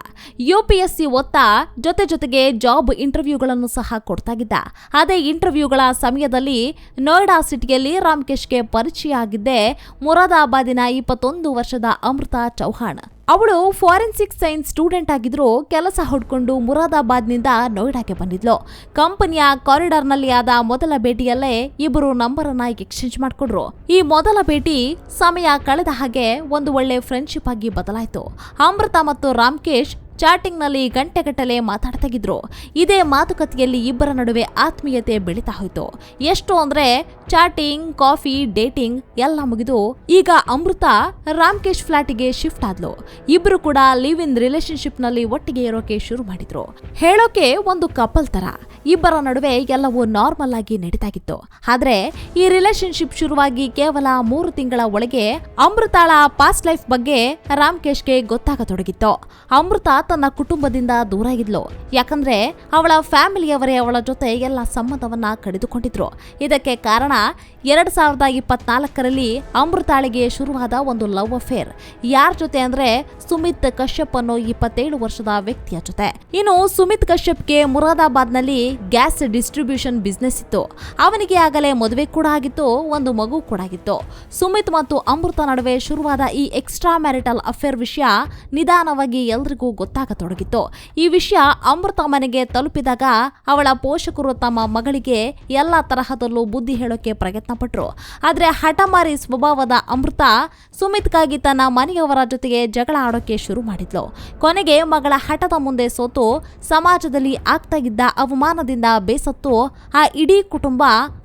ಯು ಪಿ ಸಿ ಓದ್ತಾ ಜೊತೆ ಜೊತೆಗೆ ಜಾಬ್ ಇಂಟರ್ವ್ಯೂಗಳನ್ನು ಸಹ ಕೊಡ್ತಾಗಿದ್ದ. ಅದೇ ಇಂಟರ್ವ್ಯೂಗಳ ಸಮಯದಲ್ಲಿ ನೋಯ್ಡಾ ಸಿಟಿಯಲ್ಲಿ ರಾಮ್ಕೇಶ್ಗೆ ಪರಿಚಯ ಆಗಿದ್ದೆ ಮುರಾದಾಬಾದಿನ ಇಪ್ಪತ್ತೊಂದು ವರ್ಷದ ಅಮೃತ ಚೌಹಾಣ್. ಅವಳು ಫಾರೆನ್ಸಿಕ್ ಸೈನ್ಸ್ ಸ್ಟೂಡೆಂಟ್ ಆಗಿದ್ರು ಕೆಲಸ ಹುಡ್ಕೊಂಡು ಮುರಾದಾಬಾದ್ನಿಂದ ನೋಯ್ಡಾಗೆ ಬಂದಿದ್ಲು. ಕಂಪನಿಯ ಕಾರಿಡಾರ್ನಲ್ಲಿ ಆದ ಮೊದಲ ಭೇಟಿಯಲ್ಲೇ ಇಬ್ಬರು ನಂಬರ್ ಅನ್ನ ಎಕ್ಸ್ಚೇಂಜ್ ಮಾಡಿಕೊಂಡ್ರು. ಈ ಮೊದಲ ಭೇಟಿ ಸಮಯ ಕಳೆದ ಹಾಗೆ ಒಂದು ಒಳ್ಳೆ ಫ್ರೆಂಡ್ಶಿಪ್ ಆಗಿ ಬದಲಾಯಿತು. ಅಮೃತ ಮತ್ತು ರಾಮ್ಕೇಶ್ ಚಾಟಿಂಗ್ನಲ್ಲಿ ಗಂಟೆಗಟ್ಟಲೆ ಮಾತಾಡ್ತಾಗಿದ್ರು ಇದೇ ಮಾತುಕತೆಯಲ್ಲಿ ಇಬ್ಬರ ನಡುವೆ ಆತ್ಮೀಯತೆ ಬೆಳೀತಾ ಹೋಯ್ತು. ಎಷ್ಟು ಅಂದ್ರೆ ಚಾಟಿಂಗ್, ಕಾಫಿ, ಡೇಟಿಂಗ್ ಎಲ್ಲ ಮುಗಿದು ಈಗ ಅಮೃತ ರಾಮ್ಕೇಶ್ ಫ್ಲಾಟಿಗೆ ಶಿಫ್ಟ್ ಆದ್ಲು. ಇಬ್ರು ಕೂಡ ಲಿವ್ ಇನ್ ರಿಲೇಶನ್ಶಿಪ್ನಲ್ಲಿ ಒಟ್ಟಿಗೆ ಇರೋಕೆ ಶುರು ಮಾಡಿದ್ರು. ಹೇಳೋಕೆ ಒಂದು ಕಪಲ್ ತರ. ಇಬ್ಬರ ನಡುವೆ ಎಲ್ಲವೂ ನಾರ್ಮಲ್ ಆಗಿ ನಡೀತಾಗಿತ್ತು. ಆದ್ರೆ ಈ ರಿಲೇಶನ್ಶಿಪ್ ಶುರುವಾಗಿ ಕೇವಲ ಮೂರು ತಿಂಗಳ ಒಳಗೆ ಅಮೃತಾಳ ಪಾಸ್ಟ್ ಲೈಫ್ ಬಗ್ಗೆ ರಾಮ್ಕೇಶ್ಗೆ ಗೊತ್ತಾಗತೊಡಗಿತ್ತು. ಅಮೃತ ತನ್ನ ಕುಟುಂಬದಿಂದ ದೂರ ಇದ್ಲು. ಯಾಕಂದ್ರೆ ಅವಳ ಫ್ಯಾಮಿಲಿಯವರೇ ಅವಳ ಜೊತೆ ಎಲ್ಲ ಸಂಬಂಧವನ್ನ ಕಡಿದುಕೊಂಡಿದ್ರು ಇದಕ್ಕೆ ಕಾರಣ ಎರಡ್ ಸಾವಿರದ ಇಪ್ಪತ್ನಾಲ್ಕರಲ್ಲಿ ಅಮೃತಾಳಿಗೆ ಶುರುವಾದ ಒಂದು ಲವ್ ಅಫೇರ್ ಯಾರ ಜೊತೆ ಅಂದ್ರೆ ಸುಮಿತ್ ಕಶ್ಯಪ್ ಅನ್ನೋ ಇಪ್ಪತ್ತೇಳು ವರ್ಷದ ವ್ಯಕ್ತಿಯ ಜೊತೆ. ಇನ್ನು ಸುಮಿತ್ ಕಶ್ಯಪ್ಗೆ ಮುರಾದಾಬಾದ್ನಲ್ಲಿ ಗ್ಯಾಸ್ ಡಿಸ್ಟ್ರಿಬ್ಯೂಷನ್ ಬಿಸ್ನೆಸ್ ಇತ್ತು. ಅವನಿಗೆ ಆಗಲೇ ಮದುವೆ ಕೂಡ ಆಗಿತ್ತು, ಒಂದು ಮಗು ಕೂಡ ಆಗಿತ್ತು. ಸುಮಿತ್ ಮತ್ತು ಅಮೃತ ನಡುವೆ ಶುರುವಾದ ಈ ಎಕ್ಸ್ಟ್ರಾ ಮ್ಯಾರಿಟಲ್ ಅಫೇರ್ ವಿಷಯ ನಿಧಾನವಾಗಿ ಎಲ್ರಿಗೂ ಗೊತ್ತಾಗತೊಡಗಿತ್ತು. ಈ ವಿಷಯ ಅಮೃತ ಮನೆಗೆ ತಲುಪಿದಾಗ ಅವಳ ಪೋಷಕರು ತಮ್ಮ ಮಗಳಿಗೆ ಎಲ್ಲಾ ತರಹದಲ್ಲೂ ಬುದ್ಧಿ ಹೇಳೋಕೆ ಪ್ರಯತ್ನ ಪಟ್ರು ಆದರೆ ಹಠಮಾರಿ ಸ್ವಭಾವದ ಅಮೃತ ಸುಮಿತ್ಗಾಗಿ ತನ್ನ ಮನೆಯವರ ಜೊತೆಗೆ ಜಗಳ ಆಡೋಕೆ ಶುರು ಮಾಡಿದ್ಲು. ಕೊನೆಗೆ ಮಗಳ ಹಠದ ಮುಂದೆ ಸೋತು ಸಮಾಜದಲ್ಲಿ ಆಗ್ತಾ ಇದ್ದ ಅವಮಾನದಿಂದ ಬೇಸತ್ತು ಆ ಇಡೀ ಕುಟುಂಬ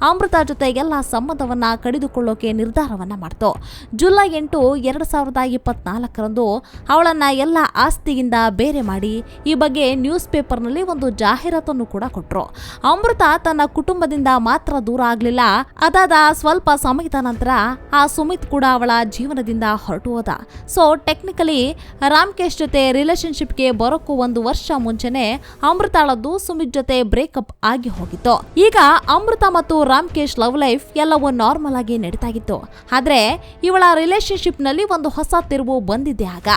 ಅಮೃತ ಜೊತೆ ಎಲ್ಲ ಸಂಬಂಧವನ್ನ ಕಡಿದುಕೊಳ್ಳೋಕೆ ನಿರ್ಧಾರವನ್ನ ಮಾಡ್ತು. ಜುಲೈ ಎಂಟು ಎರಡ್ ಸಾವಿರದ ಇಪ್ಪತ್ನಾಲ್ಕರಂದು ಅವಳನ್ನ ಎಲ್ಲ ಆಸ್ತಿಯಿಂದ ಬೇರೆ ಮಾಡಿ ಈ ಬಗ್ಗೆ ನ್ಯೂಸ್ ಪೇಪರ್ನಲ್ಲಿ ಒಂದು ಜಾಹೀರಾತನ್ನು ಕೂಡ ಕೊಟ್ಟರು ಅಮೃತ ತನ್ನ ಕುಟುಂಬದಿಂದ ಮಾತ್ರ ದೂರ ಆಗ್ಲಿಲ್ಲ. ಅದಾದ ಸ್ವಲ್ಪ ಸಮಯದ ನಂತರ ಆ ಸುಮಿತ್ ಕೂಡ ಅವಳ ಜೀವನದಿಂದ ಹೊರಟು ಹೋದ. ಸೊ ಟೆಕ್ನಿಕಲಿ ರಾಮ್ಕೇಶ್ ಜೊತೆ ರಿಲೇಶನ್ಶಿಪ್ಗೆ ಬರೋಕ್ಕೂ ಒಂದು ವರ್ಷ ಮುಂಚೆನೆ ಅಮೃತಾಳದ್ದು ಸುಮಿತ್ ಜೊತೆ ಬ್ರೇಕಪ್ ಆಗಿ ಹೋಗಿತ್ತು. ಈಗ ಅಮೃತ ಮತ್ತು ರಾಮ್ಕೇಶ್ ಲವ್ ಲೈಫ್ ಎಲ್ಲವೂ ನಾರ್ಮಲ್ ಆಗಿ ನಡೀತಾಗಿತ್ತು. ಆದ್ರೆ ಇವಳ ರಿಲೇಶನ್ಶಿಪ್ನಲ್ಲಿ ಒಂದು ಹೊಸ ತಿರುವು ಬಂದಿದೆ ಆಗ.